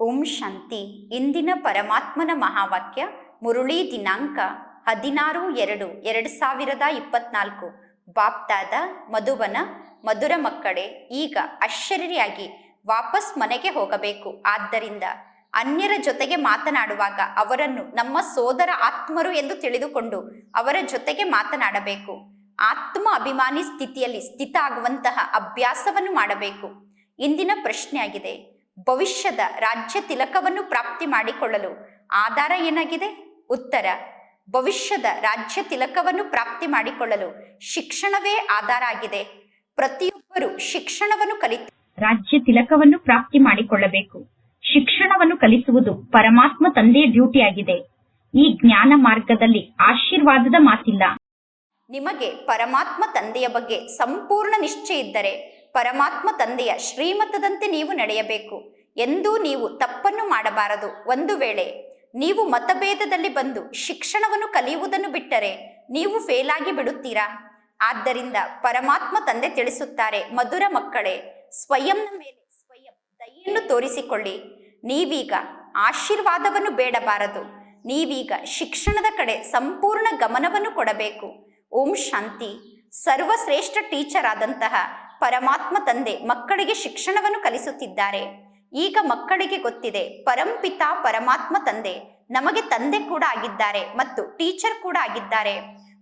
ಓಂ ಶಾಂತಿ. ಇಂದಿನ ಪರಮಾತ್ಮನ ಮಹಾವಾಕ್ಯ ಮುರುಳಿ ದಿನಾಂಕ ಹದಿನಾರು ಎರಡು ಎರಡು ಸಾವಿರದ ಇಪ್ಪತ್ನಾಲ್ಕು. ಬಾಪ್ತಾದ ಮಧುವನ ಮಧುರ ಮಕ್ಕಳೇ, ಈಗ ಅಶ್ಚರ್ಯಾಗಿ ವಾಪಸ್ ಮನೆಗೆ ಹೋಗಬೇಕು. ಆದ್ದರಿಂದ ಅನ್ಯರ ಜೊತೆಗೆ ಮಾತನಾಡುವಾಗ ಅವರನ್ನು ನಮ್ಮ ಸೋದರ ಆತ್ಮರು ಎಂದು ತಿಳಿದುಕೊಂಡು ಅವರ ಜೊತೆಗೆ ಮಾತನಾಡಬೇಕು. ಆತ್ಮ ಅಭಿಮಾನಿ ಸ್ಥಿತಿಯಲ್ಲಿ ಸ್ಥಿತ ಆಗುವಂತಹ ಅಭ್ಯಾಸವನ್ನು ಮಾಡಬೇಕು. ಇಂದಿನ ಪ್ರಶ್ನೆಯಾಗಿದೆ ಭವಿಷ್ಯದ ರಾಜ್ಯ ತಿಲಕವನ್ನು ಪ್ರಾಪ್ತಿ ಮಾಡಿಕೊಳ್ಳಲು ಆಧಾರ ಏನಾಗಿದೆ? ಉತ್ತರ, ಭವಿಷ್ಯದ ರಾಜ್ಯ ತಿಲಕವನ್ನು ಪ್ರಾಪ್ತಿ ಮಾಡಿಕೊಳ್ಳಲು ಶಿಕ್ಷಣವೇ ಆಧಾರ ಆಗಿದೆ. ಪ್ರತಿಯೊಬ್ಬರು ಶಿಕ್ಷಣವನ್ನು ಕಲಿತು ರಾಜ್ಯ ತಿಲಕವನ್ನು ಪ್ರಾಪ್ತಿ ಮಾಡಿಕೊಳ್ಳಬೇಕು. ಶಿಕ್ಷಣವನ್ನು ಕಲಿಸುವುದು ಪರಮಾತ್ಮ ತಂದೆಯ ಡ್ಯೂಟಿಯಾಗಿದೆ ಈ ಜ್ಞಾನ ಮಾರ್ಗದಲ್ಲಿ ಆಶೀರ್ವಾದದ ಮಾತಿಲ್ಲ. ನಿಮಗೆ ಪರಮಾತ್ಮ ತಂದೆಯ ಬಗ್ಗೆ ಸಂಪೂರ್ಣ ನಿಶ್ಚಯ ಇದ್ದರೆ ಪರಮಾತ್ಮ ತಂದೆಯ ಶ್ರೀಮತದಂತೆ ನೀವು ನಡೆಯಬೇಕು. ಎಂದೂ ನೀವು ತಪ್ಪನ್ನು ಮಾಡಬಾರದು. ಒಂದು ವೇಳೆ ನೀವು ಮತಭೇದದಲ್ಲಿ ಬಂದು ಶಿಕ್ಷಣವನ್ನು ಕಲಿಯುವುದನ್ನು ಬಿಟ್ಟರೆ ನೀವು ಫೇಲ್ ಆಗಿ ಬಿಡುತ್ತೀರಾ? ಆದ್ದರಿಂದ ಪರಮಾತ್ಮ ತಂದೆ ತಿಳಿಸುತ್ತಾರೆ, ಮಧುರ ಮಕ್ಕಳೇ, ಸ್ವಯಂನ ಮೇಲೆ ಸ್ವಯಂ ದಯೆಯನ್ನು ತೋರಿಸಿಕೊಳ್ಳಿ. ನೀವೀಗ ಆಶೀರ್ವಾದವನ್ನು ಬೇಡಬಾರದು. ನೀವೀಗ ಶಿಕ್ಷಣದ ಕಡೆ ಸಂಪೂರ್ಣ ಗಮನವನ್ನು ಕೊಡಬೇಕು. ಓಂ ಶಾಂತಿ. ಸರ್ವಶ್ರೇಷ್ಠ ಟೀಚರ್ ಆದಂತಹ ಪರಮಾತ್ಮ ತಂದೆ ಮಕ್ಕಳಿಗೆ ಶಿಕ್ಷಣವನ್ನು ಕಲಿಸುತ್ತಿದ್ದಾರೆ. ಈಗ ಮಕ್ಕಳಿಗೆ ಗೊತ್ತಿದೆ ಪರಂಪಿತ ಪರಮಾತ್ಮ ತಂದೆ, ನಮಗೆ ತಂದೆ ಕೂಡ ಆಗಿದ್ದಾರೆ ಮತ್ತು ಟೀಚರ್ ಕೂಡ ಆಗಿದ್ದಾರೆ.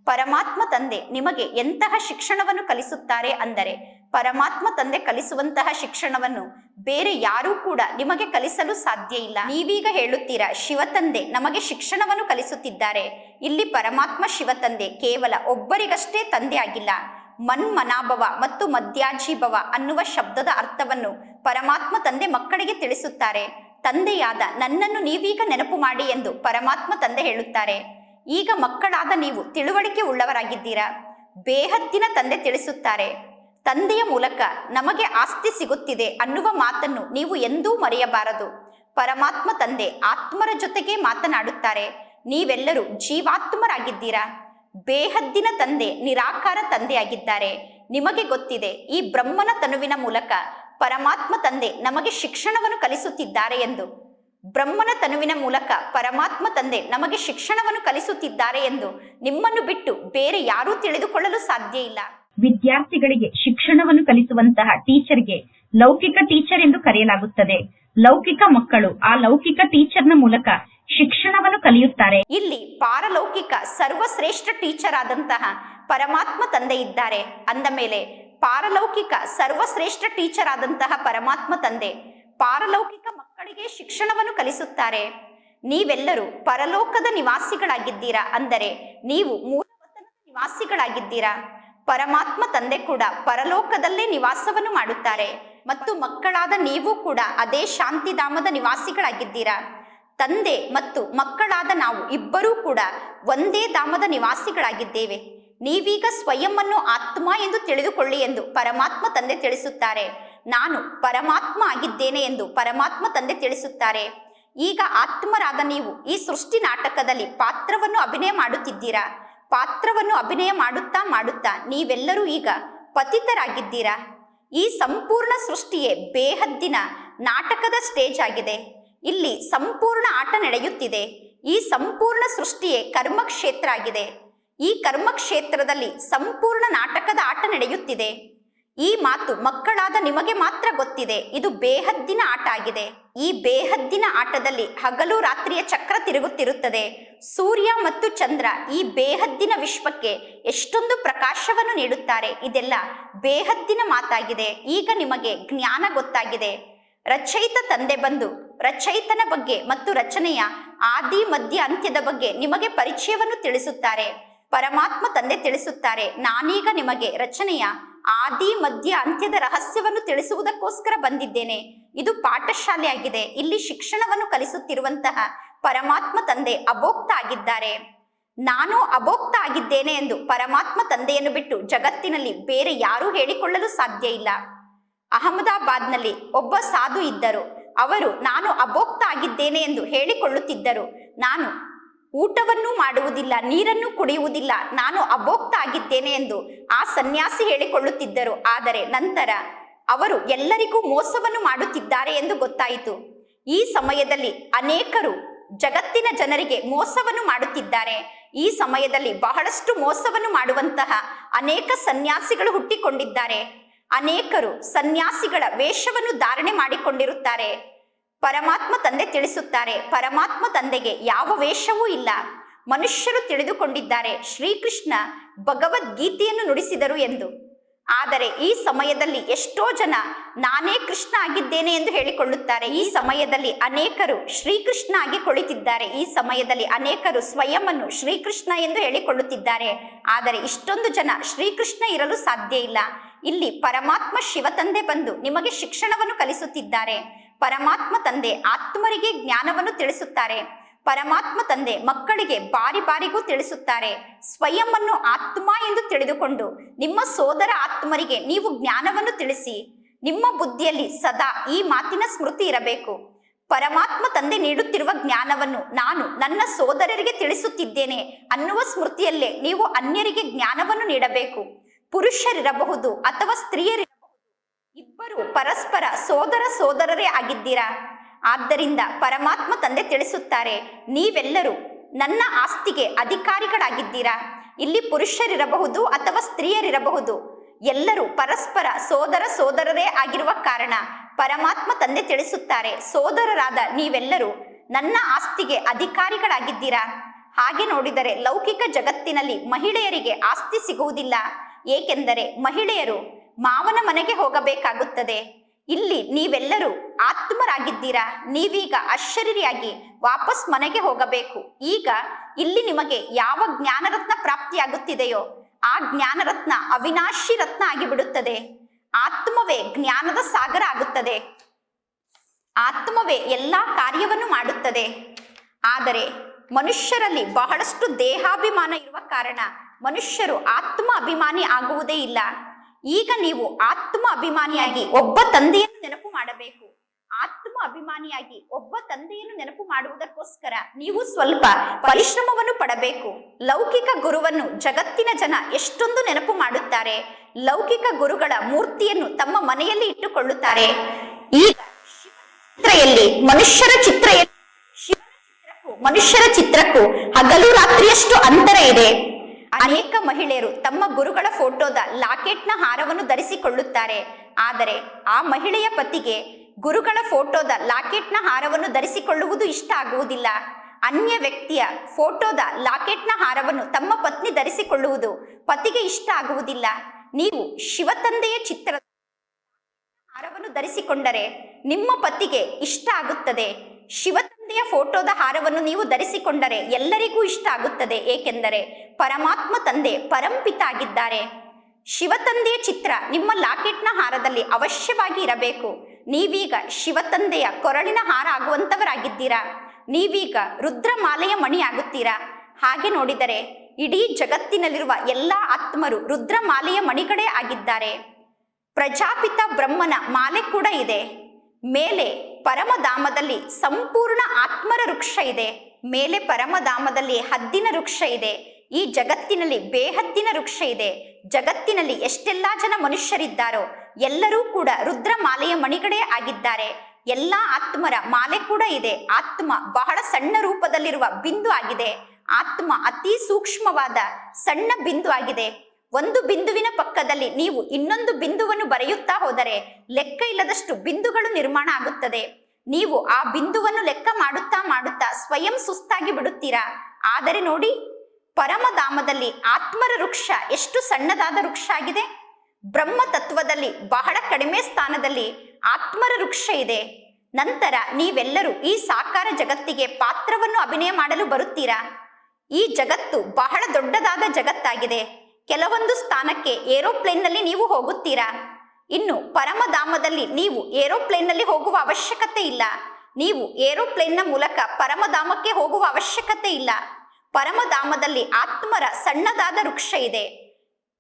ಪರಮಾತ್ಮ ತಂದೆ ನಿಮಗೆ ಎಂತಹ ಶಿಕ್ಷಣವನ್ನು ಕಲಿಸುತ್ತಾರೆ ಅಂದರೆ, ಪರಮಾತ್ಮ ತಂದೆ ಕಲಿಸುವಂತಹ ಶಿಕ್ಷಣವನ್ನು ಬೇರೆ ಯಾರೂ ಕೂಡ ನಿಮಗೆ ಕಲಿಸಲು ಸಾಧ್ಯ ಇಲ್ಲ. ನೀವೀಗ ಹೇಳುತ್ತೀರಾ ಶಿವತಂದೆ ನಮಗೆ ಶಿಕ್ಷಣವನ್ನು ಕಲಿಸುತ್ತಿದ್ದಾರೆ. ಇಲ್ಲಿ ಪರಮಾತ್ಮ ಶಿವತಂದೆ ಕೇವಲ ಒಬ್ಬರಿಗಷ್ಟೇ ತಂದೆ ಆಗಿಲ್ಲ. ಮನ್ಮನಾಭವ ಮತ್ತು ಮಧ್ಯಾಜೀಭವ ಅನ್ನುವ ಶಬ್ದದ ಅರ್ಥವನ್ನು ಪರಮಾತ್ಮ ತಂದೆ ಮಕ್ಕಳಿಗೆ ತಿಳಿಸುತ್ತಾರೆ. ತಂದೆಯಾದ ನನ್ನನ್ನು ನೀವೀಗ ನೆನಪು ಮಾಡಿ ಎಂದು ಪರಮಾತ್ಮ ತಂದೆ ಹೇಳುತ್ತಾರೆ. ಈಗ ಮಕ್ಕಳಾದ ನೀವು ತಿಳುವಳಿಕೆ ಉಳ್ಳವರಾಗಿದ್ದೀರಾ? ಬೇಹತ್ತಿನ ತಂದೆ ತಿಳಿಸುತ್ತಾರೆ. ತಂದೆಯ ಮೂಲಕ ನಮಗೆ ಆಸ್ತಿ ಸಿಗುತ್ತಿದೆ ಅನ್ನುವ ಮಾತನ್ನು ನೀವು ಎಂದೂ ಮರೆಯಬಾರದು. ಪರಮಾತ್ಮ ತಂದೆ ಆತ್ಮರ ಜೊತೆಗೆ ಮಾತನಾಡುತ್ತಾರೆ. ನೀವೆಲ್ಲರೂ ಜೀವಾತ್ಮರಾಗಿದ್ದೀರಾ? ಬೇಹದ್ದಿನ ತಂದೆ, ನಿರಾಕಾರ ತಂದೆಯಾಗಿದ್ದಾರೆ. ನಿಮಗೆ ಗೊತ್ತಿದೆ, ಈ ಬ್ರಹ್ಮನ ತನುವಿನ ಮೂಲಕ ಪರಮಾತ್ಮ ತಂದೆ ನಮಗೆ ಶಿಕ್ಷಣವನ್ನು ಕಲಿಸುತ್ತಿದ್ದಾರೆ ಎಂದು. ಬ್ರಹ್ಮನ ತನುವಿನ ಮೂಲಕ ಪರಮಾತ್ಮ ತಂದೆ ನಮಗೆ ಶಿಕ್ಷಣವನ್ನು ಕಲಿಸುತ್ತಿದ್ದಾರೆ ಎಂದು ನಿಮ್ಮನ್ನು ಬಿಟ್ಟು ಬೇರೆ ಯಾರೂ ತಿಳಿದುಕೊಳ್ಳಲು ಸಾಧ್ಯ ಇಲ್ಲ. ವಿದ್ಯಾರ್ಥಿಗಳಿಗೆ ಶಿಕ್ಷಣವನ್ನು ಕಲಿಸುವಂತಹ ಟೀಚರ್ಗೆ ಲೌಕಿಕ ಟೀಚರ್ ಎಂದು ಕರೆಯಲಾಗುತ್ತದೆ. ಲೌಕಿಕ ಮಕ್ಕಳು ಆ ಲೌಕಿಕ ಟೀಚರ್ನ ಮೂಲಕ ಶಿಕ್ಷಣವನ್ನು ಕಲಿಯುತ್ತಾರೆ. ಇಲ್ಲಿ ಪಾರಲೌಕಿಕ ಸರ್ವಶ್ರೇಷ್ಠ ಟೀಚರ್ ಆದಂತಹ ಪರಮಾತ್ಮ ತಂದೆ ಇದ್ದಾರೆ. ಅಂದ ಮೇಲೆ ಪಾರಲೌಕಿಕ ಸರ್ವಶ್ರೇಷ್ಠ ಟೀಚರ್ ಆದಂತಹ ಪರಮಾತ್ಮ ತಂದೆ ಪಾರಲೌಕಿಕ ಮಕ್ಕಳಿಗೆ ಶಿಕ್ಷಣವನ್ನು ಕಲಿಸುತ್ತಾರೆ. ನೀವೆಲ್ಲರೂ ಪರಲೋಕದ ನಿವಾಸಿಗಳಾಗಿದ್ದೀರಾ ಅಂದರೆ ನೀವು ಮೂಲವತನದ ನಿವಾಸಿಗಳಾಗಿದ್ದೀರಾ? ಪರಮಾತ್ಮ ತಂದೆ ಕೂಡ ಪರಲೋಕದಲ್ಲೇ ನಿವಾಸವನ್ನು ಮಾಡುತ್ತಾರೆ. ಮತ್ತು ಮಕ್ಕಳಾದ ನೀವು ಕೂಡ ಅದೇ ಶಾಂತಿಧಾಮದ ನಿವಾಸಿಗಳಾಗಿದ್ದೀರಾ. ತಂದೆ ಮತ್ತು ಮಕ್ಕಳಾದ ನಾವು ಇಬ್ಬರೂ ಕೂಡ ಒಂದೇ ಧಾಮದ ನಿವಾಸಿಗಳಾಗಿದ್ದೇವೆ. ನೀವೀಗ ಸ್ವಯಂ ಆತ್ಮ ಎಂದು ತಿಳಿದುಕೊಳ್ಳಿ ಎಂದು ಪರಮಾತ್ಮ ತಂದೆ ತಿಳಿಸುತ್ತಾರೆ. ನಾನು ಪರಮಾತ್ಮ ಆಗಿದ್ದೇನೆ ಎಂದು ಪರಮಾತ್ಮ ತಂದೆ ತಿಳಿಸುತ್ತಾರೆ. ಈಗ ಆತ್ಮರಾದ ನೀವು ಈ ಸೃಷ್ಟಿ ನಾಟಕದಲ್ಲಿ ಪಾತ್ರವನ್ನು ಅಭಿನಯ ಮಾಡುತ್ತಿದ್ದೀರಾ? ಪಾತ್ರವನ್ನು ಅಭಿನಯ ಮಾಡುತ್ತಾ ಮಾಡುತ್ತಾ ನೀವೆಲ್ಲರೂ ಈಗ ಪತಿತರಾಗಿದ್ದೀರಾ? ಈ ಸಂಪೂರ್ಣ ಸೃಷ್ಟಿಯೇ ಬೇಹದ್ದಿನ ನಾಟಕದ ಸ್ಟೇಜ್ ಆಗಿದೆ. ಇಲ್ಲಿ ಸಂಪೂರ್ಣ ಆಟ ನಡೆಯುತ್ತಿದೆ. ಈ ಸಂಪೂರ್ಣ ಸೃಷ್ಟಿಯೇ ಕರ್ಮಕ್ಷೇತ್ರ ಆಗಿದೆ. ಈ ಕರ್ಮಕ್ಷೇತ್ರದಲ್ಲಿ ಸಂಪೂರ್ಣ ನಾಟಕದ ಆಟ ನಡೆಯುತ್ತಿದೆ. ಈ ಮಾತು ಮಕ್ಕಳಾದ ನಿಮಗೆ ಮಾತ್ರ ಗೊತ್ತಿದೆ. ಇದು ಬೇಹದ್ದಿನ ಆಟ ಆಗಿದೆ. ಈ ಬೇಹದ್ದಿನ ಆಟದಲ್ಲಿ ಹಗಲು ರಾತ್ರಿಯ ಚಕ್ರ ತಿರುಗುತ್ತಿರುತ್ತದೆ. ಸೂರ್ಯ ಮತ್ತು ಚಂದ್ರ ಈ ಬೇಹದ್ದಿನ ವಿಶ್ವಕ್ಕೆ ಎಷ್ಟೊಂದು ಪ್ರಕಾಶವನ್ನು ನೀಡುತ್ತಾರೆ. ಇದೆಲ್ಲ ಬೇಹದ್ದಿನ ಮಾತಾಗಿದೆ. ಈಗ ನಿಮಗೆ ಜ್ಞಾನ ಗೊತ್ತಾಗಿದೆ. ರಚಯಿತ ತಂದೆ ಬಂದು, ರಚಯಿತನ ಬಗ್ಗೆ ಮತ್ತು ರಚನೆಯ ಆದಿ, ಮಧ್ಯ, ಅಂತ್ಯದ ಬಗ್ಗೆ ನಿಮಗೆ ಪರಿಚಯವನ್ನು ತಿಳಿಸುತ್ತಾರೆ. ಪರಮಾತ್ಮ ತಂದೆ ತಿಳಿಸುತ್ತಾರೆ, ನಾನೀಗ ನಿಮಗೆ ರಚನೆಯ ಆದಿ, ಮಧ್ಯ, ಅಂತ್ಯದ ರಹಸ್ಯವನ್ನು ತಿಳಿಸುವುದಕ್ಕೋಸ್ಕರ ಬಂದಿದ್ದೇನೆ. ಇದು ಪಾಠಶಾಲೆ ಆಗಿದೆ ಇಲ್ಲಿ ಶಿಕ್ಷಣವನ್ನು ಕಲಿಸುತ್ತಿರುವಂತಹ ಪರಮಾತ್ಮ ತಂದೆ ಅಭೋಕ್ತ ಆಗಿದ್ದಾರೆ. ನಾನು ಅಭೋಕ್ತ ಆಗಿದ್ದೇನೆ ಎಂದು ಪರಮಾತ್ಮ ತಂದೆಯನ್ನು ಬಿಟ್ಟು ಜಗತ್ತಿನಲ್ಲಿ ಬೇರೆ ಯಾರೂ ಹೇಳಿಕೊಳ್ಳಲು ಸಾಧ್ಯ ಇಲ್ಲ. ಅಹಮದಾಬಾದ್ನಲ್ಲಿ ಒಬ್ಬ ಸಾಧು ಇದ್ದರು. ಅವರು, ನಾನು ಅಭೋಕ್ತ ಆಗಿದ್ದೇನೆ ಎಂದು ಹೇಳಿಕೊಳ್ಳುತ್ತಿದ್ದರು. ನಾನು ಊಟವನ್ನು ಮಾಡುವುದಿಲ್ಲ, ನೀರನ್ನು ಕುಡಿಯುವುದಿಲ್ಲ. ನಾನು ಅಭೋಕ್ತ ಆಗಿದ್ದೇನೆ ಎಂದು ಆ ಸನ್ಯಾಸಿ ಹೇಳಿಕೊಳ್ಳುತ್ತಿದ್ದರು. ಆದರೆ ನಂತರ ಅವರು ಎಲ್ಲರಿಗೂ ಮೋಸವನ್ನು ಮಾಡುತ್ತಿದ್ದಾರೆ ಎಂದು ಗೊತ್ತಾಯಿತು. ಈ ಸಮಯದಲ್ಲಿ ಅನೇಕರು ಜಗತ್ತಿನ ಜನರಿಗೆ ಮೋಸವನ್ನು ಮಾಡುತ್ತಿದ್ದಾರೆ. ಈ ಸಮಯದಲ್ಲಿ ಬಹಳಷ್ಟು ಮೋಸವನ್ನು ಮಾಡುವಂತಹ ಅನೇಕ ಸನ್ಯಾಸಿಗಳು ಹುಟ್ಟಿಕೊಂಡಿದ್ದಾರೆ. ಅನೇಕರು ಸನ್ಯಾಸಿಗಳ ವೇಷವನ್ನು ಧಾರಣೆ ಮಾಡಿಕೊಂಡಿರುತ್ತಾರೆ. ಪರಮಾತ್ಮ ತಂದೆ ತಿಳಿಸುತ್ತಾರೆ. ಪರಮಾತ್ಮ ತಂದೆಗೆ ಯಾವ ವೇಷವೂ ಇಲ್ಲ. ಮನುಷ್ಯರು ತಿಳಿದುಕೊಂಡಿದ್ದಾರೆ. ಶ್ರೀಕೃಷ್ಣ ಭಗವದ್ಗೀತೆಯನ್ನು ನುಡಿಸಿದರು ಎಂದು. ಆದರೆ ಈ ಸಮಯದಲ್ಲಿ ಎಷ್ಟೋ ಜನ ನಾನೇ ಕೃಷ್ಣ ಆಗಿದ್ದೇನೆ ಎಂದು ಹೇಳಿಕೊಳ್ಳುತ್ತಾರೆ. ಈ ಸಮಯದಲ್ಲಿ ಅನೇಕರು ಶ್ರೀಕೃಷ್ಣ ಆಗಿ ಕುಳಿತಿದ್ದಾರೆ. ಈ ಸಮಯದಲ್ಲಿ ಅನೇಕರು ಸ್ವಯಂವನ್ನು ಶ್ರೀಕೃಷ್ಣ ಎಂದು ಹೇಳಿಕೊಳ್ಳುತ್ತಿದ್ದಾರೆ. ಆದರೆ ಇಷ್ಟೊಂದು ಜನ ಶ್ರೀಕೃಷ್ಣ ಇರಲು ಸಾಧ್ಯ ಇಲ್ಲ. ಇಲ್ಲಿ ಪರಮಾತ್ಮ ಶಿವ ತಂದೆ ಬಂದು ನಿಮಗೆ ಶಿಕ್ಷಣವನ್ನು ಕಲಿಸುತ್ತಿದ್ದಾರೆ. ಪರಮಾತ್ಮ ತಂದೆ ಆತ್ಮರಿಗೆ ಜ್ಞಾನವನ್ನು ತಿಳಿಸುತ್ತಾರೆ. ಪರಮಾತ್ಮ ತಂದೆ ಮಕ್ಕಳಿಗೆ ಬಾರಿ ಬಾರಿಗೂ ತಿಳಿಸುತ್ತಾರೆ. ಸ್ವಯಂವನ್ನು ಆತ್ಮ ಎಂದು ತಿಳಿದುಕೊಂಡು ನಿಮ್ಮ ಸೋದರ ಆತ್ಮರಿಗೆ ನೀವು ಜ್ಞಾನವನ್ನು ತಿಳಿಸಿ. ನಿಮ್ಮ ಬುದ್ಧಿಯಲ್ಲಿ ಸದಾ ಈ ಮಾತಿನ ಸ್ಮೃತಿ ಇರಬೇಕು. ಪರಮಾತ್ಮ ತಂದೆ ನೀಡುತ್ತಿರುವ ಜ್ಞಾನವನ್ನು ನಾನು ನನ್ನ ಸೋದರರಿಗೆ ತಿಳಿಸುತ್ತಿದ್ದೇನೆ ಅನ್ನುವ ಸ್ಮೃತಿಯಲ್ಲೇ ನೀವು ಅನ್ಯರಿಗೆ ಜ್ಞಾನವನ್ನು ನೀಡಬೇಕು. ಪುರುಷರಿರಬಹುದು ಅಥವಾ ಸ್ತ್ರೀಯರಿರಬಹುದು ಇಬ್ಬರು ಪರಸ್ಪರ ಸೋದರ ಸೋದರರೇ ಆಗಿದ್ದೀರಾ? ಆದ್ದರಿಂದ ಪರಮಾತ್ಮ ತಂದೆ ತಿಳಿಸುತ್ತಾರೆ, ನೀವೆಲ್ಲರೂ ನನ್ನ ಆಸ್ತಿಗೆ ಅಧಿಕಾರಿಗಳಾಗಿದ್ದೀರಾ? ಇಲ್ಲಿ ಪುರುಷರಿರಬಹುದು ಅಥವಾ ಸ್ತ್ರೀಯರಿರಬಹುದು? ಎಲ್ಲರೂ ಪರಸ್ಪರ ಸೋದರ ಸೋದರರೇ ಆಗಿರುವ ಕಾರಣ ಪರಮಾತ್ಮ ತಂದೆ ತಿಳಿಸುತ್ತಾರೆ, ಸೋದರರಾದ ನೀವೆಲ್ಲರೂ ನನ್ನ ಆಸ್ತಿಗೆ ಅಧಿಕಾರಿಗಳಾಗಿದ್ದೀರಾ? ಹಾಗೆ ನೋಡಿದರೆ ಲೌಕಿಕ ಜಗತ್ತಿನಲ್ಲಿ ಮಹಿಳೆಯರಿಗೆ ಆಸ್ತಿ ಸಿಗುವುದಿಲ್ಲ, ಏಕೆಂದರೆ ಮಹಿಳೆಯರು ಮಾವನ ಮನೆಗೆ ಹೋಗಬೇಕಾಗುತ್ತದೆ. ಇಲ್ಲಿ ನೀವೆಲ್ಲರೂ ಆತ್ಮರಾಗಿದ್ದೀರಾ? ನೀವೀಗ ಅಶರೀರಿಯಾಗಿ ವಾಪಸ್ ಮನೆಗೆ ಹೋಗಬೇಕು. ಈಗ ಇಲ್ಲಿ ನಿಮಗೆ ಯಾವ ಜ್ಞಾನರತ್ನ ಪ್ರಾಪ್ತಿಯಾಗುತ್ತಿದೆಯೋ, ಆ ಜ್ಞಾನರತ್ನ ಅವಿನಾಶಿ ರತ್ನ ಆಗಿಬಿಡುತ್ತದೆ. ಆತ್ಮವೇ ಜ್ಞಾನದ ಸಾಗರ ಆಗುತ್ತದೆ. ಆತ್ಮವೇ ಎಲ್ಲಾ ಕಾರ್ಯವನ್ನು ಮಾಡುತ್ತದೆ. ಆದರೆ ಮನುಷ್ಯರಲ್ಲಿ ಬಹಳಷ್ಟು ದೇಹಾಭಿಮಾನ ಇರುವ ಕಾರಣ ಮನುಷ್ಯರು ಆತ್ಮ ಅಭಿಮಾನಿ ಆಗುವುದೇ ಇಲ್ಲ. ಈಗ ನೀವು ಆತ್ಮ ಅಭಿಮಾನಿಯಾಗಿ ಒಬ್ಬ ತಂದೆಯನ್ನು ನೆನಪು ಮಾಡಬೇಕು. ಆತ್ಮ ಅಭಿಮಾನಿಯಾಗಿ ಒಬ್ಬ ತಂದೆಯನ್ನು ನೆನಪು ಮಾಡುವುದಕ್ಕೋಸ್ಕರ ನೀವು ಸ್ವಲ್ಪ ಪರಿಶ್ರಮವನ್ನು ಪಡಬೇಕು. ಲೌಕಿಕ ಗುರುವನ್ನು ಜಗತ್ತಿನ ಜನ ಎಷ್ಟೊಂದು ನೆನಪು ಮಾಡುತ್ತಾರೆ. ಲೌಕಿಕ ಗುರುಗಳ ಮೂರ್ತಿಯನ್ನು ತಮ್ಮ ಮನೆಯಲ್ಲಿ ಇಟ್ಟುಕೊಳ್ಳುತ್ತಾರೆ. ಈಗ ಚಿತ್ರೆಯಲ್ಲಿ ಮನುಷ್ಯರ ಚಿತ್ರ ಎಲ್ಲಿ ಚಿತ್ರಕ್ಕೂ ಮನುಷ್ಯರ ಚಿತ್ರಕ್ಕೂ ಹಗಲು ರಾತ್ರಿಯಷ್ಟು ಅಂತರ ಇದೆ. ಅನೇಕ ಮಹಿಳೆಯರು ತಮ್ಮ ಗುರುಗಳ ಫೋಟೋದ ಲಾಕೆಟ್ನ ಹಾರವನ್ನು ಧರಿಸಿಕೊಳ್ಳುತ್ತಾರೆ. ಆದರೆ ಆ ಮಹಿಳೆಯ ಪತಿಗೆ ಗುರುಗಳ ಫೋಟೋದ ಲಾಕೆಟ್ನ ಹಾರವನ್ನು ಧರಿಸಿಕೊಳ್ಳುವುದು ಇಷ್ಟ ಆಗುವುದಿಲ್ಲ. ಅನ್ಯ ವ್ಯಕ್ತಿಯ ಫೋಟೋದ ಲಾಕೆಟ್ನ ಹಾರವನ್ನು ತಮ್ಮ ಪತ್ನಿ ಧರಿಸಿಕೊಳ್ಳುವುದು ಪತಿಗೆ ಇಷ್ಟ ಆಗುವುದಿಲ್ಲ. ನೀವು ಶಿವತಂದೆಯ ಚಿತ್ರ ಹಾರವನ್ನು ಧರಿಸಿಕೊಂಡರೆ ನಿಮ್ಮ ಪತಿಗೆ ಇಷ್ಟ ಆಗುತ್ತದೆ. ಶಿವತಂದೆಯ ಫೋಟೋದ ಹಾರವನ್ನು ನೀವು ಧರಿಸಿಕೊಂಡರೆ ಎಲ್ಲರಿಗೂ ಇಷ್ಟ ಆಗುತ್ತದೆ. ಏಕೆಂದರೆ ಪರಮಾತ್ಮ ತಂದೆ ಪರಂಪಿತ ಆಗಿದ್ದಾರೆ ಶಿವತಂದೆಯ ಚಿತ್ರ ನಿಮ್ಮ ಲಾಕೆಟ್ನ ಹಾರದಲ್ಲಿ ಅವಶ್ಯವಾಗಿ ಇರಬೇಕು. ನೀವೀಗ ಶಿವತಂದೆಯ ಕೊರಳಿನ ಹಾರ ಆಗುವಂತವರಾಗಿದ್ದೀರಾ? ನೀವೀಗ ರುದ್ರಮಾಲೆಯ ಮಣಿ ಆಗುತ್ತೀರಾ ಹಾಗೆ ನೋಡಿದರೆ ಇಡೀ ಜಗತ್ತಿನಲ್ಲಿರುವ ಎಲ್ಲ ಆತ್ಮರು ರುದ್ರಮಾಲೆಯ ಮಣಿಗಳೇ ಆಗಿದ್ದಾರೆ. ಪ್ರಜಾಪಿತ ಬ್ರಹ್ಮನ ಮಾಲೆ ಕೂಡ ಇದೆ. ಮೇಲೆ ಪರಮಧಾಮದಲ್ಲಿ ಸಂಪೂರ್ಣ ಆತ್ಮರ ವೃಕ್ಷ ಇದೆ. ಮೇಲೆ ಪರಮಧಾಮದಲ್ಲಿ ಹದ್ದಿನ ವೃಕ್ಷ ಇದೆ. ಈ ಜಗತ್ತಿನಲ್ಲಿ ಬೇಹದ್ದಿನ ವೃಕ್ಷ ಇದೆ. ಜಗತ್ತಿನಲ್ಲಿ ಎಷ್ಟೆಲ್ಲ ಜನ ಮನುಷ್ಯರಿದ್ದಾರೋ, ಎಲ್ಲರೂ ಕೂಡ ರುದ್ರ ಮಾಲೆಯ ಮಣಿಗಳೇ ಆಗಿದ್ದಾರೆ. ಎಲ್ಲ ಆತ್ಮರ ಮಾಲೆ ಕೂಡ ಇದೆ. ಆತ್ಮ ಬಹಳ ಸಣ್ಣ ರೂಪದಲ್ಲಿರುವ ಬಿಂದು ಆಗಿದೆ. ಆತ್ಮ ಅತಿ ಸೂಕ್ಷ್ಮವಾದ ಸಣ್ಣ ಬಿಂದು ಆಗಿದೆ. ಒಂದು ಬಿಂದುವಿನ ಪಕ್ಕದಲ್ಲಿ ನೀವು ಇನ್ನೊಂದು ಬಿಂದುವನ್ನು ಬರೆಯುತ್ತಾ ಹೋದರೆ ಲೆಕ್ಕ ಇಲ್ಲದಷ್ಟು ಬಿಂದುಗಳು ನಿರ್ಮಾಣ ಆಗುತ್ತದೆ. ನೀವು ಆ ಬಿಂದುವನ್ನು ಲೆಕ್ಕ ಮಾಡುತ್ತಾ ಮಾಡುತ್ತಾ ಸ್ವಯಂ ಸುಸ್ತಾಗಿ ಬಿಡುತ್ತೀರಾ? ಆದರೆ ನೋಡಿ, ಪರಮಧಾಮದಲ್ಲಿ ಆತ್ಮರ ವೃಕ್ಷ ಎಷ್ಟು ಸಣ್ಣದಾದ ವೃಕ್ಷ ಆಗಿದೆ. ಬ್ರಹ್ಮ ತತ್ವದಲ್ಲಿ ಬಹಳ ಕಡಿಮೆ ಸ್ಥಾನದಲ್ಲಿ ಆತ್ಮರ ವೃಕ್ಷ ಇದೆ. ನಂತರ ನೀವೆಲ್ಲರೂ ಈ ಸಾಕಾರ ಜಗತ್ತಿಗೆ ಪಾತ್ರವನ್ನು ಅಭಿನಯ ಮಾಡಲು ಬರುತ್ತೀರಾ? ಈ ಜಗತ್ತು ಬಹಳ ದೊಡ್ಡದಾದ ಜಗತ್ತಾಗಿದೆ. ಕೆಲವೊಂದು ಸ್ಥಾನಕ್ಕೆ ಏರೋಪ್ಲೇನ್ನಲ್ಲಿ ನೀವು ಹೋಗುತ್ತೀರಾ? ಇನ್ನು ಪರಮಧಾಮದಲ್ಲಿ ನೀವು ಏರೋಪ್ಲೇನ್ನಲ್ಲಿ ಹೋಗುವ ಅವಶ್ಯಕತೆ ಇಲ್ಲ. ನೀವು ಏರೋಪ್ಲೇನ್ನ ಮೂಲಕ ಪರಮಧಾಮಕ್ಕೆ ಹೋಗುವ ಅವಶ್ಯಕತೆ ಇಲ್ಲ. ಪರಮಧಾಮದಲ್ಲಿ ಆತ್ಮರ ಸಣ್ಣದಾದ ವೃಕ್ಷ ಇದೆ.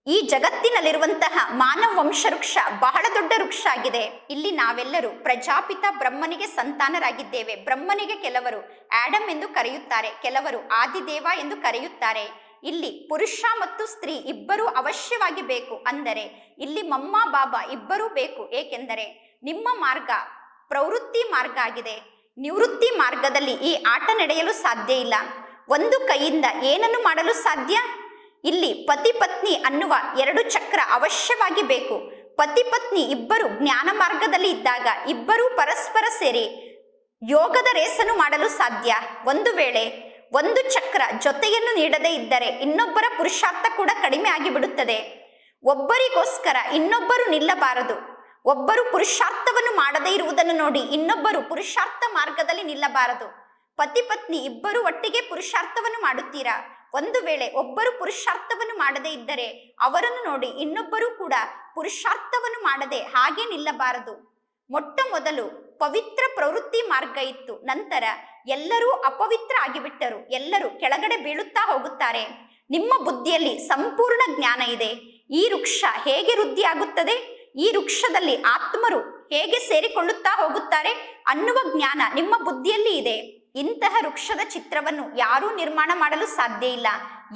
ಈ ಜಗತ್ತಿನಲ್ಲಿರುವಂತಹ ಮಾನವ ವಂಶ ವೃಕ್ಷ ಬಹಳ ದೊಡ್ಡ ವೃಕ್ಷ ಆಗಿದೆ. ಇಲ್ಲಿ ನಾವೆಲ್ಲರೂ ಪ್ರಜಾಪಿತ ಬ್ರಹ್ಮನಿಗೆ ಸಂತಾನರಾಗಿದ್ದೇವೆ. ಬ್ರಹ್ಮನಿಗೆ ಕೆಲವರು ಆಡಮ್ ಎಂದು ಕರೆಯುತ್ತಾರೆ. ಕೆಲವರು ಆದಿದೇವ ಎಂದು ಕರೆಯುತ್ತಾರೆ. ಇಲ್ಲಿ ಪುರುಷ ಮತ್ತು ಸ್ತ್ರೀ ಇಬ್ಬರೂ ಅವಶ್ಯವಾಗಿ ಬೇಕು. ಅಂದರೆ ಇಲ್ಲಿ ಮಮ್ಮ, ಬಾಬಾ ಇಬ್ಬರೂ ಬೇಕು. ಏಕೆಂದರೆ ನಿಮ್ಮ ಮಾರ್ಗ ಪ್ರವೃತ್ತಿ ಮಾರ್ಗ ಆಗಿದೆ. ನಿವೃತ್ತಿ ಮಾರ್ಗದಲ್ಲಿ ಈ ಆಟ ನಡೆಯಲು ಸಾಧ್ಯ ಇಲ್ಲ. ಒಂದು ಕೈಯಿಂದ ಏನನ್ನು ಮಾಡಲು ಸಾಧ್ಯ? ಇಲ್ಲಿ ಪತಿ ಪತ್ನಿ ಅನ್ನುವ ಎರಡು ಚಕ್ರ ಅವಶ್ಯವಾಗಿ ಬೇಕು. ಪತಿ ಪತ್ನಿ ಇಬ್ಬರು ಜ್ಞಾನ ಮಾರ್ಗದಲ್ಲಿ ಇದ್ದಾಗ ಇಬ್ಬರೂ ಪರಸ್ಪರ ಸೇರಿ ಯೋಗದ ರೇಸನ್ನು ಮಾಡಲು ಸಾಧ್ಯ. ಒಂದು ವೇಳೆ ಒಂದು ಚಕ್ರ ಜೊತೆಯನ್ನು ನೀಡದೇ ಇದ್ದರೆ ಇನ್ನೊಬ್ಬರ ಪುರುಷಾರ್ಥ ಕೂಡ ಕಡಿಮೆ ಆಗಿಬಿಡುತ್ತದೆ. ಒಬ್ಬರಿಗೋಸ್ಕರ ಇನ್ನೊಬ್ಬರು ನಿಲ್ಲಬಾರದು. ಒಬ್ಬರು ಪುರುಷಾರ್ಥವನ್ನು ಮಾಡದೇ ಇರುವುದನ್ನು ನೋಡಿ ಇನ್ನೊಬ್ಬರು ಪುರುಷಾರ್ಥ ಮಾರ್ಗದಲ್ಲಿ ನಿಲ್ಲಬಾರದು. ಪತಿ ಪತ್ನಿ ಇಬ್ಬರು ಒಟ್ಟಿಗೆ ಪುರುಷಾರ್ಥವನ್ನು ಮಾಡುತ್ತೀರಾ? ಒಂದು ವೇಳೆ ಒಬ್ಬರು ಪುರುಷಾರ್ಥವನ್ನು ಮಾಡದೇ ಇದ್ದರೆ ಅವರನ್ನು ನೋಡಿ ಇನ್ನೊಬ್ಬರು ಕೂಡ ಪುರುಷಾರ್ಥವನ್ನು ಮಾಡದೆ ಹಾಗೆ ನಿಲ್ಲಬಾರದು. ಮೊಟ್ಟ ಮೊದಲು ಪವಿತ್ರ ಪ್ರವೃತ್ತಿ ಮಾರ್ಗ ಇತ್ತು. ನಂತರ ಎಲ್ಲರೂ ಅಪವಿತ್ರ ಆಗಿಬಿಟ್ಟರು. ಎಲ್ಲರೂ ಕೆಳಗಡೆ ಬೀಳುತ್ತಾ ಹೋಗುತ್ತಾರೆ. ನಿಮ್ಮ ಬುದ್ಧಿಯಲ್ಲಿ ಸಂಪೂರ್ಣ ಜ್ಞಾನ ಇದೆ. ಈ ವೃಕ್ಷ ಹೇಗೆ ವೃದ್ಧಿಯಾಗುತ್ತದೆ? ಈ ವೃಕ್ಷದಲ್ಲಿ ಆತ್ಮರು ಹೇಗೆ ಸೇರಿಕೊಳ್ಳುತ್ತಾ ಹೋಗುತ್ತಾರೆ ಅನ್ನುವ ಜ್ಞಾನ ನಿಮ್ಮ ಬುದ್ಧಿಯಲ್ಲಿ ಇದೆ. ಇಂತಹ ವೃಕ್ಷದ ಚಿತ್ರವನ್ನು ಯಾರೂ ನಿರ್ಮಾಣ ಮಾಡಲು ಸಾಧ್ಯ ಇಲ್ಲ.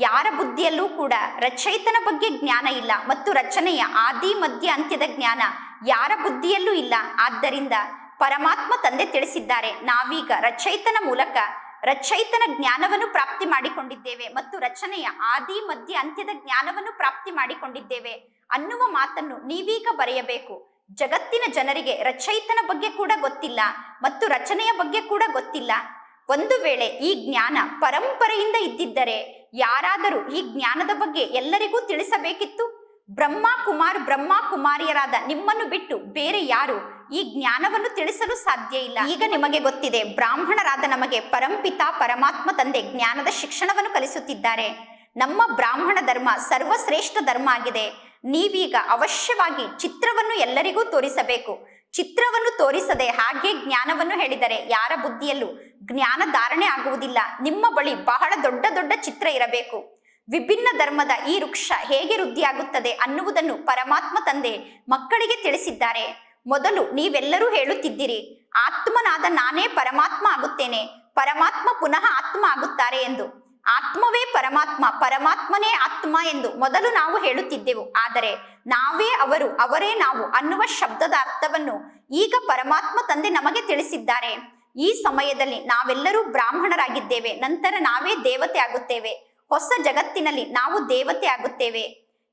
ಯಾರ ಬುದ್ಧಿಯಲ್ಲೂ ಕೂಡ ರಚಯಿತನ ಬಗ್ಗೆ ಜ್ಞಾನ ಇಲ್ಲ ಮತ್ತು ರಚನೆಯ ಆದಿ ಮಧ್ಯ ಅಂತ್ಯದ ಜ್ಞಾನ ಯಾರ ಬುದ್ಧಿಯಲ್ಲೂ ಇಲ್ಲ. ಆದ್ದರಿಂದ ಪರಮಾತ್ಮ ತಂದೆ ತಿಳಿಸಿದ್ದಾರೆ. ನಾವೀಗ ರಚಯಿತನ ಮೂಲಕ ರಚಯಿತನ ಜ್ಞಾನವನ್ನು ಪ್ರಾಪ್ತಿ ಮಾಡಿಕೊಂಡಿದ್ದೇವೆ ಮತ್ತು ರಚನೆಯ ಆದಿ, ಮಧ್ಯ, ಅಂತ್ಯದ ಜ್ಞಾನವನ್ನು ಪ್ರಾಪ್ತಿ ಮಾಡಿಕೊಂಡಿದ್ದೇವೆ ಅನ್ನುವ ಮಾತನ್ನು ನೀವೀಗ ಬರೆಯಬೇಕು. ಜಗತ್ತಿನ ಜನರಿಗೆ ರಚಯಿತನ ಬಗ್ಗೆ ಕೂಡ ಗೊತ್ತಿಲ್ಲ ಮತ್ತು ರಚನೆಯ ಬಗ್ಗೆ ಕೂಡ ಗೊತ್ತಿಲ್ಲ. ಒಂದು ವೇಳೆ ಈ ಜ್ಞಾನ ಪರಂಪರೆಯಿಂದ ಇದ್ದಿದ್ದರೆ ಯಾರಾದರೂ ಈ ಜ್ಞಾನದ ಬಗ್ಗೆ ಎಲ್ಲರಿಗೂ ತಿಳಿಸಬೇಕಿತ್ತು? ಬ್ರಹ್ಮ ಕುಮಾರ್ ಬ್ರಹ್ಮ ಕುಮಾರಿಯರಾದ ನಿಮ್ಮನ್ನು ಬಿಟ್ಟು ಬೇರೆ ಯಾರು ಈ ಜ್ಞಾನವನ್ನು ತಿಳಿಸಲು ಸಾಧ್ಯ ಇಲ್ಲ. ಈಗ ನಿಮಗೆ ಗೊತ್ತಿದೆ, ಬ್ರಾಹ್ಮಣರಾದ ನಮಗೆ ಪರಂಪಿತ ಪರಮಾತ್ಮ ತಂದೆ ಜ್ಞಾನದ ಶಿಕ್ಷಣವನ್ನು ಕಲಿಸುತ್ತಿದ್ದಾರೆ. ನಮ್ಮ ಬ್ರಾಹ್ಮಣ ಧರ್ಮ ಸರ್ವಶ್ರೇಷ್ಠ ಧರ್ಮ ಆಗಿದೆ. ನೀವೀಗ ಅವಶ್ಯವಾಗಿ ಚಿತ್ರವನ್ನು ಎಲ್ಲರಿಗೂ ತೋರಿಸಬೇಕು. ಚಿತ್ರವನ್ನು ತೋರಿಸದೆ ಹಾಗೆ ಜ್ಞಾನವನ್ನು ಹೇಳಿದರೆ ಯಾರ ಬುದ್ಧಿಯಲ್ಲೂ ಜ್ಞಾನ ಧಾರಣೆ ಆಗುವುದಿಲ್ಲ. ನಿಮ್ಮ ಬಳಿ ಬಹಳ ದೊಡ್ಡ ದೊಡ್ಡ ಚಿತ್ರ ಇರಬೇಕು. ವಿಭಿನ್ನ ಧರ್ಮದ ಈ ವೃಕ್ಷ ಹೇಗೆ ವೃದ್ಧಿಯಾಗುತ್ತದೆ ಅನ್ನುವುದನ್ನು ಪರಮಾತ್ಮ ತಂದೆ ಮಕ್ಕಳಿಗೆ ತಿಳಿಸಿದ್ದಾರೆ. ಮೊದಲು ನೀವೆಲ್ಲರೂ ಹೇಳುತ್ತಿದ್ದೀರಿ, ಆತ್ಮನಾದ ನಾನೇ ಪರಮಾತ್ಮ ಆಗುತ್ತೇನೆ, ಪರಮಾತ್ಮ ಪುನಃ ಆತ್ಮ ಆಗುತ್ತಾರೆ ಎಂದು. ಆತ್ಮವೇ ಪರಮಾತ್ಮ, ಪರಮಾತ್ಮನೇ ಆತ್ಮ ಎಂದು ಮೊದಲು ನಾವು ಹೇಳುತ್ತಿದ್ದೆವು. ಆದರೆ ನಾವೇ ಅವರು, ಅವರೇ ನಾವು ಅನ್ನುವ ಶಬ್ದದ ಅರ್ಥವನ್ನು ಈಗ ಪರಮಾತ್ಮ ತಂದೆ ನಮಗೆ ತಿಳಿಸಿದ್ದಾರೆ. ಈ ಸಮಯದಲ್ಲಿ ನಾವೆಲ್ಲರೂ ಬ್ರಾಹ್ಮಣರಾಗಿದ್ದೇವೆ, ನಂತರ ನಾವೇ ದೇವತೆ ಆಗುತ್ತೇವೆ. ಹೊಸ ಜಗತ್ತಿನಲ್ಲಿ ನಾವು ದೇವತೆ ಆಗುತ್ತೇವೆ.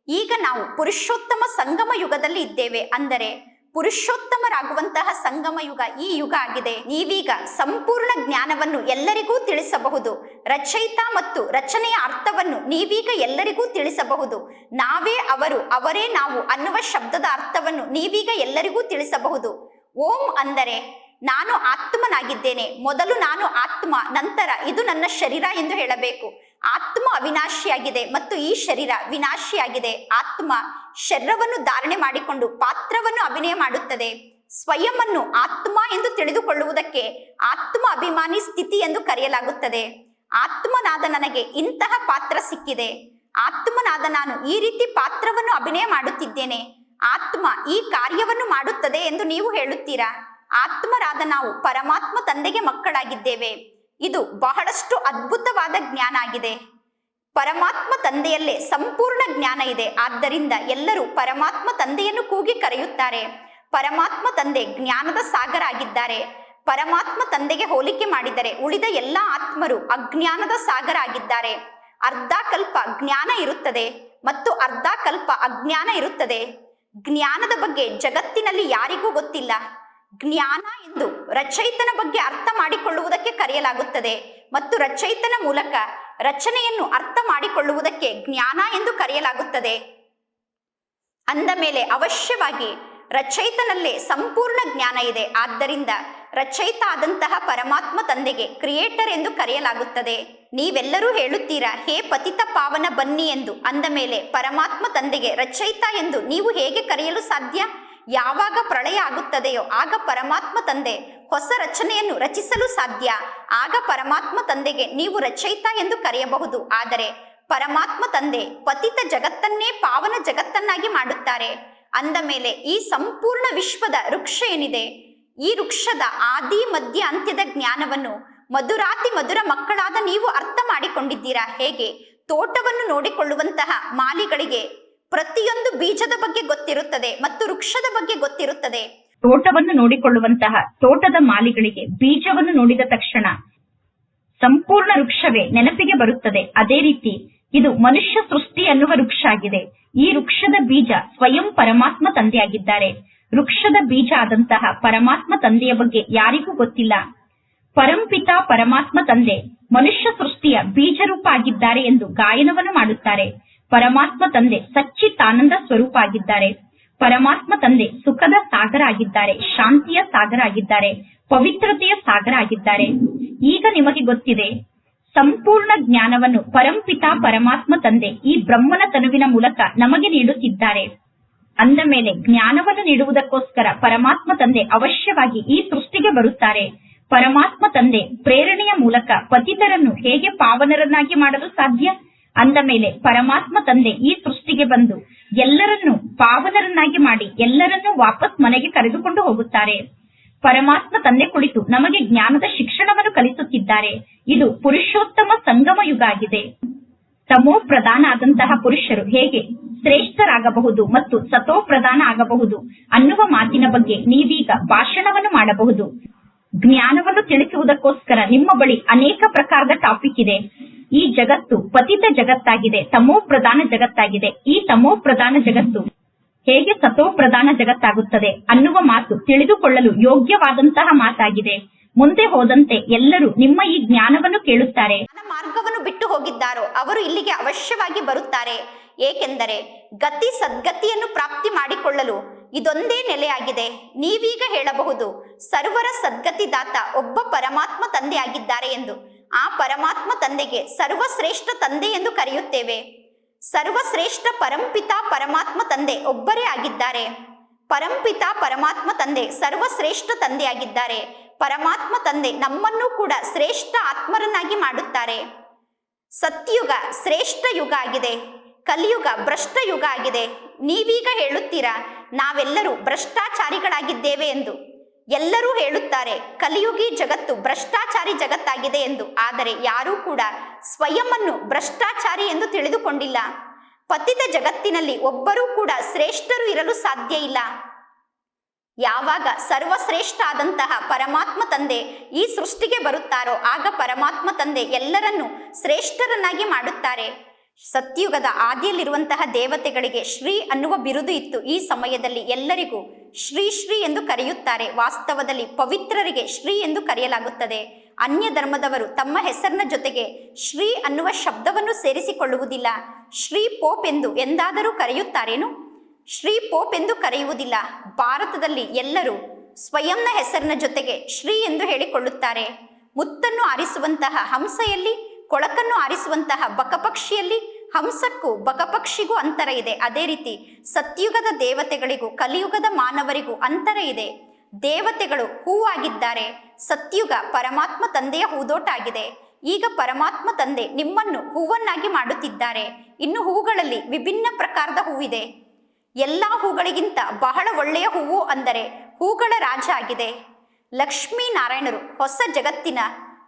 ಈಗ ನಾವು ಪುರುಷೋತ್ತಮ ಸಂಗಮ ಯುಗದಲ್ಲಿ ಇದ್ದೇವೆ. ಅಂದರೆ ಪುರುಷೋತ್ತಮರಾಗುವಂತಹ ಸಂಗಮ ಯುಗ ಈ ಯುಗ ಆಗಿದೆ. ನೀವೀಗ ಸಂಪೂರ್ಣ ಜ್ಞಾನವನ್ನು ಎಲ್ಲರಿಗೂ ತಿಳಿಸಬಹುದು. ರಚಯಿತ ಮತ್ತು ರಚನೆಯ ಅರ್ಥವನ್ನು ನೀವೀಗ ಎಲ್ಲರಿಗೂ ತಿಳಿಸಬಹುದು. ನಾವೇ ಅವರು, ಅವರೇ ನಾವು ಅನ್ನುವ ಶಬ್ದದ ಅರ್ಥವನ್ನು ನೀವೀಗ ಎಲ್ಲರಿಗೂ ತಿಳಿಸಬಹುದು. ಓಂ ಅಂದರೆ ನಾನು ಆತ್ಮನಾಗಿದ್ದೇನೆ. ಮೊದಲು ನಾನು ಆತ್ಮ, ನಂತರ ಇದು ನನ್ನ ಶರೀರ ಎಂದು ಹೇಳಬೇಕು. ಆತ್ಮ ಅವಿನಾಶಿಯಾಗಿದೆ ಮತ್ತು ಈ ಶರೀರ ವಿನಾಶಿಯಾಗಿದೆ. ಆತ್ಮ ಶರೀರವನ್ನು ಧಾರಣೆ ಮಾಡಿಕೊಂಡು ಪಾತ್ರವನ್ನು ಅಭಿನಯ ಮಾಡುತ್ತದೆ. ಸ್ವಯಂವನ್ನು ಆತ್ಮ ಎಂದು ತಿಳಿದುಕೊಳ್ಳುವುದಕ್ಕೆ ಆತ್ಮ ಅಭಿಮಾನಿ ಸ್ಥಿತಿ ಎಂದು ಕರೆಯಲಾಗುತ್ತದೆ. ಆತ್ಮನಾದ ನನಗೆ ಇಂತಹ ಪಾತ್ರ ಸಿಕ್ಕಿದೆ. ಆತ್ಮನಾದ ನಾನು ಈ ರೀತಿ ಪಾತ್ರವನ್ನು ಅಭಿನಯ ಮಾಡುತ್ತಿದ್ದೇನೆ. ಆತ್ಮ ಈ ಕಾರ್ಯವನ್ನು ಮಾಡುತ್ತದೆ ಎಂದು ನೀವು ಹೇಳುತ್ತೀರಾ? ಆತ್ಮರಾದ ನಾವು ಪರಮಾತ್ಮ ತಂದೆಗೆ ಮಕ್ಕಳಾಗಿದ್ದೇವೆ. ಇದು ಬಹಳಷ್ಟು ಅದ್ಭುತವಾದ ಜ್ಞಾನ ಆಗಿದೆ. ಪರಮಾತ್ಮ ತಂದೆಯಲ್ಲೇ ಸಂಪೂರ್ಣ ಜ್ಞಾನ ಇದೆ. ಆದ್ದರಿಂದ ಎಲ್ಲರೂ ಪರಮಾತ್ಮ ತಂದೆಯನ್ನು ಕೂಗಿ ಕರೆಯುತ್ತಾರೆ. ಪರಮಾತ್ಮ ತಂದೆ ಜ್ಞಾನದ ಸಾಗರ ಆಗಿದ್ದಾರೆ. ಪರಮಾತ್ಮ ತಂದೆಗೆ ಹೋಲಿಕೆ ಮಾಡಿದರೆ ಉಳಿದ ಎಲ್ಲ ಆತ್ಮರು ಅಜ್ಞಾನದ ಸಾಗರ ಆಗಿದ್ದಾರೆ. ಅರ್ಧ ಕಲ್ಪ ಜ್ಞಾನ ಇರುತ್ತದೆ ಮತ್ತು ಅರ್ಧ ಕಲ್ಪ ಅಜ್ಞಾನ ಇರುತ್ತದೆ. ಜ್ಞಾನದ ಬಗ್ಗೆ ಜಗತ್ತಿನಲ್ಲಿ ಯಾರಿಗೂ ಗೊತ್ತಿಲ್ಲ. ಜ್ಞಾನ ಎಂದು ರಚಯಿತನ ಬಗ್ಗೆ ಅರ್ಥ ಮಾಡಿಕೊಳ್ಳುವುದಕ್ಕೆ ಕರೆಯಲಾಗುತ್ತದೆ. ಮತ್ತು ರಚಯಿತನ ಮೂಲಕ ರಚನೆಯನ್ನು ಅರ್ಥ ಮಾಡಿಕೊಳ್ಳುವುದಕ್ಕೆ ಜ್ಞಾನ ಎಂದು ಕರೆಯಲಾಗುತ್ತದೆ. ಅಂದ ಮೇಲೆ ಅವಶ್ಯವಾಗಿ ರಚಯಿತನಲ್ಲೇ ಸಂಪೂರ್ಣ ಜ್ಞಾನ ಇದೆ. ಆದ್ದರಿಂದ ರಚಯಿತ ಆದಂತಹ ಪರಮಾತ್ಮ ತಂದೆಗೆ ಕ್ರಿಯೇಟರ್ ಎಂದು ಕರೆಯಲಾಗುತ್ತದೆ. ನೀವೆಲ್ಲರೂ ಹೇಳುತ್ತೀರಾ, ಹೇ ಪತಿತ ಪಾವನ ಬನ್ನಿ ಎಂದು. ಅಂದ ಮೇಲೆ ಪರಮಾತ್ಮ ತಂದೆಗೆ ರಚಯಿತ ಎಂದು ನೀವು ಹೇಗೆ ಕರೆಯಲು ಸಾಧ್ಯ? ಯಾವಾಗ ಪ್ರಳಯ ಆಗುತ್ತದೆಯೋ ಆಗ ಪರಮಾತ್ಮ ತಂದೆ ಹೊಸ ರಚನೆಯನ್ನು ರಚಿಸಲು ಸಾಧ್ಯ. ಆಗ ಪರಮಾತ್ಮ ತಂದೆಗೆ ನೀವು ರಚಯಿತ ಎಂದು ಕರೆಯಬಹುದು. ಆದರೆ ಪರಮಾತ್ಮ ತಂದೆ ಪತಿತ ಜಗತ್ತನ್ನೇ ಪಾವನ ಜಗತ್ತನ್ನಾಗಿ ಮಾಡುತ್ತಾರೆ. ಅಂದ ಮೇಲೆ ಈ ಸಂಪೂರ್ಣ ವಿಶ್ವದ ವೃಕ್ಷ ಏನಿದೆ? ಈ ವೃಕ್ಷದ ಆದಿ, ಮಧ್ಯ, ಅಂತ್ಯದ ಜ್ಞಾನವನ್ನು ಮಧುರಾತಿ, ಮಧುರ ಮಕ್ಕಳಾದ ನೀವು ಅರ್ಥ ಮಾಡಿಕೊಂಡಿದ್ದೀರಾ? ಹೇಗೆ? ತೋಟವನ್ನು ನೋಡಿಕೊಳ್ಳುವಂತಹ ಮಾಲಿಗಳಿಗೆ ಪ್ರತಿಯೊಂದು ಬೀಜದ ಬಗ್ಗೆ ಗೊತ್ತಿರುತ್ತದೆ ಮತ್ತು ವೃಕ್ಷದ ಬಗ್ಗೆ ಗೊತ್ತಿರುತ್ತದೆ. ತೋಟವನ್ನು ನೋಡಿಕೊಳ್ಳುವಂತಹ ತೋಟದ ಮಾಲಿಗಳಿಗೆ ಬೀಜವನ್ನು ನೋಡಿದ ತಕ್ಷಣ ಸಂಪೂರ್ಣ ವೃಕ್ಷವೇ ನೆನಪಿಗೆ ಬರುತ್ತದೆ. ಅದೇ ರೀತಿ ಇದು ಮನುಷ್ಯ ಸೃಷ್ಟಿ ಅನ್ನುವ ವೃಕ್ಷ ಆಗಿದೆ. ಈ ವೃಕ್ಷದ ಬೀಜ ಸ್ವಯಂ ಪರಮಾತ್ಮ ತಂದೆಯಾಗಿದ್ದಾರೆ. ವೃಕ್ಷದ ಬೀಜ ಆದಂತಹ ಪರಮಾತ್ಮ ತಂದೆಯ ಬಗ್ಗೆ ಯಾರಿಗೂ ಗೊತ್ತಿಲ್ಲ. ಪರಂಪಿತ ಪರಮಾತ್ಮ ತಂದೆ ಮನುಷ್ಯ ಸೃಷ್ಟಿಯ ಬೀಜ ರೂಪ ಆಗಿದ್ದಾರೆ ಎಂದು ಗಾಯನವನ್ನು ಮಾಡುತ್ತಾರೆ. ಪರಮಾತ್ಮ ತಂದೆ ಸಚ್ಚಿತ್ತಾನಂದ ಸ್ವರೂಪ ಆಗಿದ್ದಾರೆ ಪರಮಾತ್ಮ ತಂದೆ ಸುಖದ ಸಾಗರ ಆಗಿದ್ದಾರೆ ಶಾಂತಿಯ ಸಾಗರ ಆಗಿದ್ದಾರೆ ಪವಿತ್ರತೆಯ ಸಾಗರ ಆಗಿದ್ದಾರೆ ಈಗ ನಿಮಗೆ ಗೊತ್ತಿದೆ, ಸಂಪೂರ್ಣ ಜ್ಞಾನವನ್ನು ಪರಂಪಿತ ಪರಮಾತ್ಮ ತಂದೆ ಈ ಬ್ರಹ್ಮನ ತನುವಿನ ಮೂಲಕ ನಮಗೆ ನೀಡುತ್ತಿದ್ದಾರೆ. ಅಂದ ಮೇಲೆ ಜ್ಞಾನವನ್ನು ನೀಡುವುದಕ್ಕೋಸ್ಕರ ಪರಮಾತ್ಮ ತಂದೆ ಅವಶ್ಯವಾಗಿ ಈ ಸೃಷ್ಟಿಗೆ ಬರುತ್ತಾರೆ. ಪರಮಾತ್ಮ ತಂದೆ ಪ್ರೇರಣೆಯ ಮೂಲಕ ಪತಿತರನ್ನು ಹೇಗೆ ಪಾವನರನ್ನಾಗಿ ಮಾಡಲು ಸಾಧ್ಯ? ಅಂದ ಮೇಲೆ ಪರಮಾತ್ಮ ತಂದೆ ಈ ಸೃಷ್ಟಿಗೆ ಬಂದು ಎಲ್ಲರನ್ನೂ ಪಾವನರನ್ನಾಗಿ ಮಾಡಿ ಎಲ್ಲರನ್ನೂ ವಾಪಸ್ ಮನೆಗೆ ಕರೆದುಕೊಂಡು ಹೋಗುತ್ತಾರೆ. ಪರಮಾತ್ಮ ತಂದೆ ಕುಳಿತು ನಮಗೆ ಜ್ಞಾನದ ಶಿಕ್ಷಣವನ್ನು ಕಲಿಸುತ್ತಿದ್ದಾರೆ. ಇದು ಪುರುಷೋತ್ತಮ ಸಂಗಮ ಯುಗ ಆಗಿದೆ. ತಮೋ ಪ್ರಧಾನ ಆದಂತಹ ಪುರುಷರು ಹೇಗೆ ಶ್ರೇಷ್ಠರಾಗಬಹುದು ಮತ್ತು ಸತೋ ಪ್ರಧಾನ ಆಗಬಹುದು ಅನ್ನುವ ಮಾತಿನ ಬಗ್ಗೆ ನೀವೀಗ ಭಾಷಣವನ್ನು ಮಾಡಬಹುದು. ಜ್ಞಾನವನ್ನು ತಿಳಿಸುವುದಕ್ಕೋಸ್ಕರ ನಿಮ್ಮ ಬಳಿ ಅನೇಕ ಪ್ರಕಾರದ ಟಾಪಿಕ್ ಇದೆ. ಈ ಜಗತ್ತು ಪತಿತ ಜಗತ್ತಾಗಿದೆ, ತಮೋ ಪ್ರಧಾನ ಜಗತ್ತಾಗಿದೆ. ಈ ತಮೋ ಪ್ರಧಾನ ಜಗತ್ತು ಹೇಗೆ ಸತೋ ಪ್ರಧಾನ ಜಗತ್ತಾಗುತ್ತದೆ ಅನ್ನುವ ಮಾತು ತಿಳಿದುಕೊಳ್ಳಲು ಯೋಗ್ಯವಾದಂತಹ ಮಾತಾಗಿದೆ. ಮುಂದೆ ಹೋದಂತೆ ಎಲ್ಲರೂ ನಿಮ್ಮ ಈ ಜ್ಞಾನವನ್ನು ಕೇಳುತ್ತಾರೆ. ಮಾರ್ಗವನ್ನು ಬಿಟ್ಟು ಹೋಗಿದ್ದಾರೋ ಅವರು ಇಲ್ಲಿಗೆ ಅವಶ್ಯವಾಗಿ ಬರುತ್ತಾರೆ. ಏಕೆಂದರೆ ಗತಿ ಸದ್ಗತಿಯನ್ನು ಪ್ರಾಪ್ತಿ ಮಾಡಿಕೊಳ್ಳಲು ಇದೊಂದೇ ನೆಲೆಯಾಗಿದೆ. ನೀವೀಗ ಹೇಳಬಹುದು, ಸರ್ವರ ಸದ್ಗತಿದಾತ ಒಬ್ಬ ಪರಮಾತ್ಮ ತಂದೆಯಾಗಿದ್ದಾರೆ ಎಂದು. ಆ ಪರಮಾತ್ಮ ತಂದೆಗೆ ಸರ್ವಶ್ರೇಷ್ಠ ತಂದೆ ಎಂದು ಕರೆಯುತ್ತೇವೆ. ಸರ್ವಶ್ರೇಷ್ಠ ಪರಂಪಿತ ಪರಮಾತ್ಮ ತಂದೆ ಒಬ್ಬರೇ ಆಗಿದ್ದಾರೆ. ಪರಂಪಿತ ಪರಮಾತ್ಮ ತಂದೆ ಸರ್ವಶ್ರೇಷ್ಠ ತಂದೆಯಾಗಿದ್ದಾರೆ ಪರಮಾತ್ಮ ತಂದೆ ನಮ್ಮನ್ನು ಕೂಡ ಶ್ರೇಷ್ಠ ಆತ್ಮರನ್ನಾಗಿ ಮಾಡುತ್ತಾರೆ. ಸತ್ಯುಗ ಶ್ರೇಷ್ಠ ಯುಗ ಆಗಿದೆ. ಕಲಿಯುಗ ಭ್ರಷ್ಟ ಯುಗ ಆಗಿದೆ. ನೀವೀಗ ಹೇಳುತ್ತೀರಾ, ನಾವೆಲ್ಲರೂ ಭ್ರಷ್ಟಾಚಾರಿಗಳಾಗಿದ್ದೇವೆ ಎಂದು. ಎಲ್ಲರೂ ಹೇಳುತ್ತಾರೆ, ಕಲಿಯುಗಿ ಜಗತ್ತು ಭ್ರಷ್ಟಾಚಾರಿ ಜಗತ್ತಾಗಿದೆ ಎಂದು. ಆದರೆ ಯಾರೂ ಕೂಡ ಸ್ವಯಂವನ್ನು ಭ್ರಷ್ಟಾಚಾರಿ ಎಂದು ತಿಳಿದುಕೊಂಡಿಲ್ಲ. ಪತಿತ ಜಗತ್ತಿನಲ್ಲಿ ಒಬ್ಬರೂ ಕೂಡ ಶ್ರೇಷ್ಠರು ಇರಲು ಸಾಧ್ಯ ಇಲ್ಲ. ಯಾವಾಗ ಸರ್ವಶ್ರೇಷ್ಠ ಆದಂತಹ ಪರಮಾತ್ಮ ತಂದೆ ಈ ಸೃಷ್ಟಿಗೆ ಬರುತ್ತಾರೋ, ಆಗ ಪರಮಾತ್ಮ ತಂದೆ ಎಲ್ಲರನ್ನೂ ಶ್ರೇಷ್ಠರನ್ನಾಗಿ ಮಾಡುತ್ತಾರೆ. ಸತ್ಯುಗದ ಆದಿಯಲ್ಲಿರುವಂತಹ ದೇವತೆಗಳಿಗೆ ಶ್ರೀ ಅನ್ನುವ ಬಿರುದು ಇತ್ತು. ಈ ಸಮಯದಲ್ಲಿ ಎಲ್ಲರಿಗೂ ಶ್ರೀ ಶ್ರೀ ಎಂದು ಕರೆಯುತ್ತಾರೆ. ವಾಸ್ತವದಲ್ಲಿ ಪವಿತ್ರರಿಗೆ ಶ್ರೀ ಎಂದು ಕರೆಯಲಾಗುತ್ತದೆ. ಅನ್ಯ ಧರ್ಮದವರು ತಮ್ಮ ಹೆಸರಿನ ಜೊತೆಗೆ ಶ್ರೀ ಅನ್ನುವ ಶಬ್ದವನ್ನು ಸೇರಿಸಿಕೊಳ್ಳುವುದಿಲ್ಲ. ಶ್ರೀ ಪೋಪ್ ಎಂದು ಎಂದಾದರೂ ಕರೆಯುತ್ತಾರೇನು? ಶ್ರೀ ಪೋಪ್ ಎಂದು ಕರೆಯುವುದಿಲ್ಲ. ಭಾರತದಲ್ಲಿ ಎಲ್ಲರೂ ಸ್ವಯಂನ ಹೆಸರಿನ ಜೊತೆಗೆ ಶ್ರೀ ಎಂದು ಹೇಳಿಕೊಳ್ಳುತ್ತಾರೆ. ಮುತ್ತನ್ನು ಆರಿಸುವಂತಹ ಹಂಸೆಯಲ್ಲಿ ಕೊಳಕನ್ನು ಆರಿಸುವಂತಹ ಬಕಪಕ್ಷಿಯಲ್ಲಿ ಹಂಸಕ್ಕೂ ಬಕಪಕ್ಷಿಗೂ ಅಂತರ ಇದೆ. ಅದೇ ರೀತಿ ಸತ್ಯುಗದ ದೇವತೆಗಳಿಗೂ, ಕಲಿಯುಗದ ಮಾನವರಿಗೂ ಅಂತರ ಇದೆ. ದೇವತೆಗಳು ಹೂವಾಗಿದ್ದಾರೆ. ಸತ್ಯುಗ ಪರಮಾತ್ಮ ತಂದೆಯ ಹೂದೋಟ ಆಗಿದೆ ಈಗ ಪರಮಾತ್ಮ ತಂದೆ ನಿಮ್ಮನ್ನು ಹೂವನ್ನಾಗಿ ಮಾಡುತ್ತಿದ್ದಾರೆ. ಇನ್ನು ಹೂಗಳಲ್ಲಿ ವಿಭಿನ್ನ ಪ್ರಕಾರದ ಹೂವಿದೆ. ಎಲ್ಲ ಹೂಗಳಿಗಿಂತ ಬಹಳ ಒಳ್ಳೆಯ ಹೂವು ಅಂದರೆ ಹೂಗಳ ರಾಜ ಆಗಿದೆ. ಲಕ್ಷ್ಮೀನಾರಾಯಣರು ಹೊಸ ಜಗತ್ತಿನ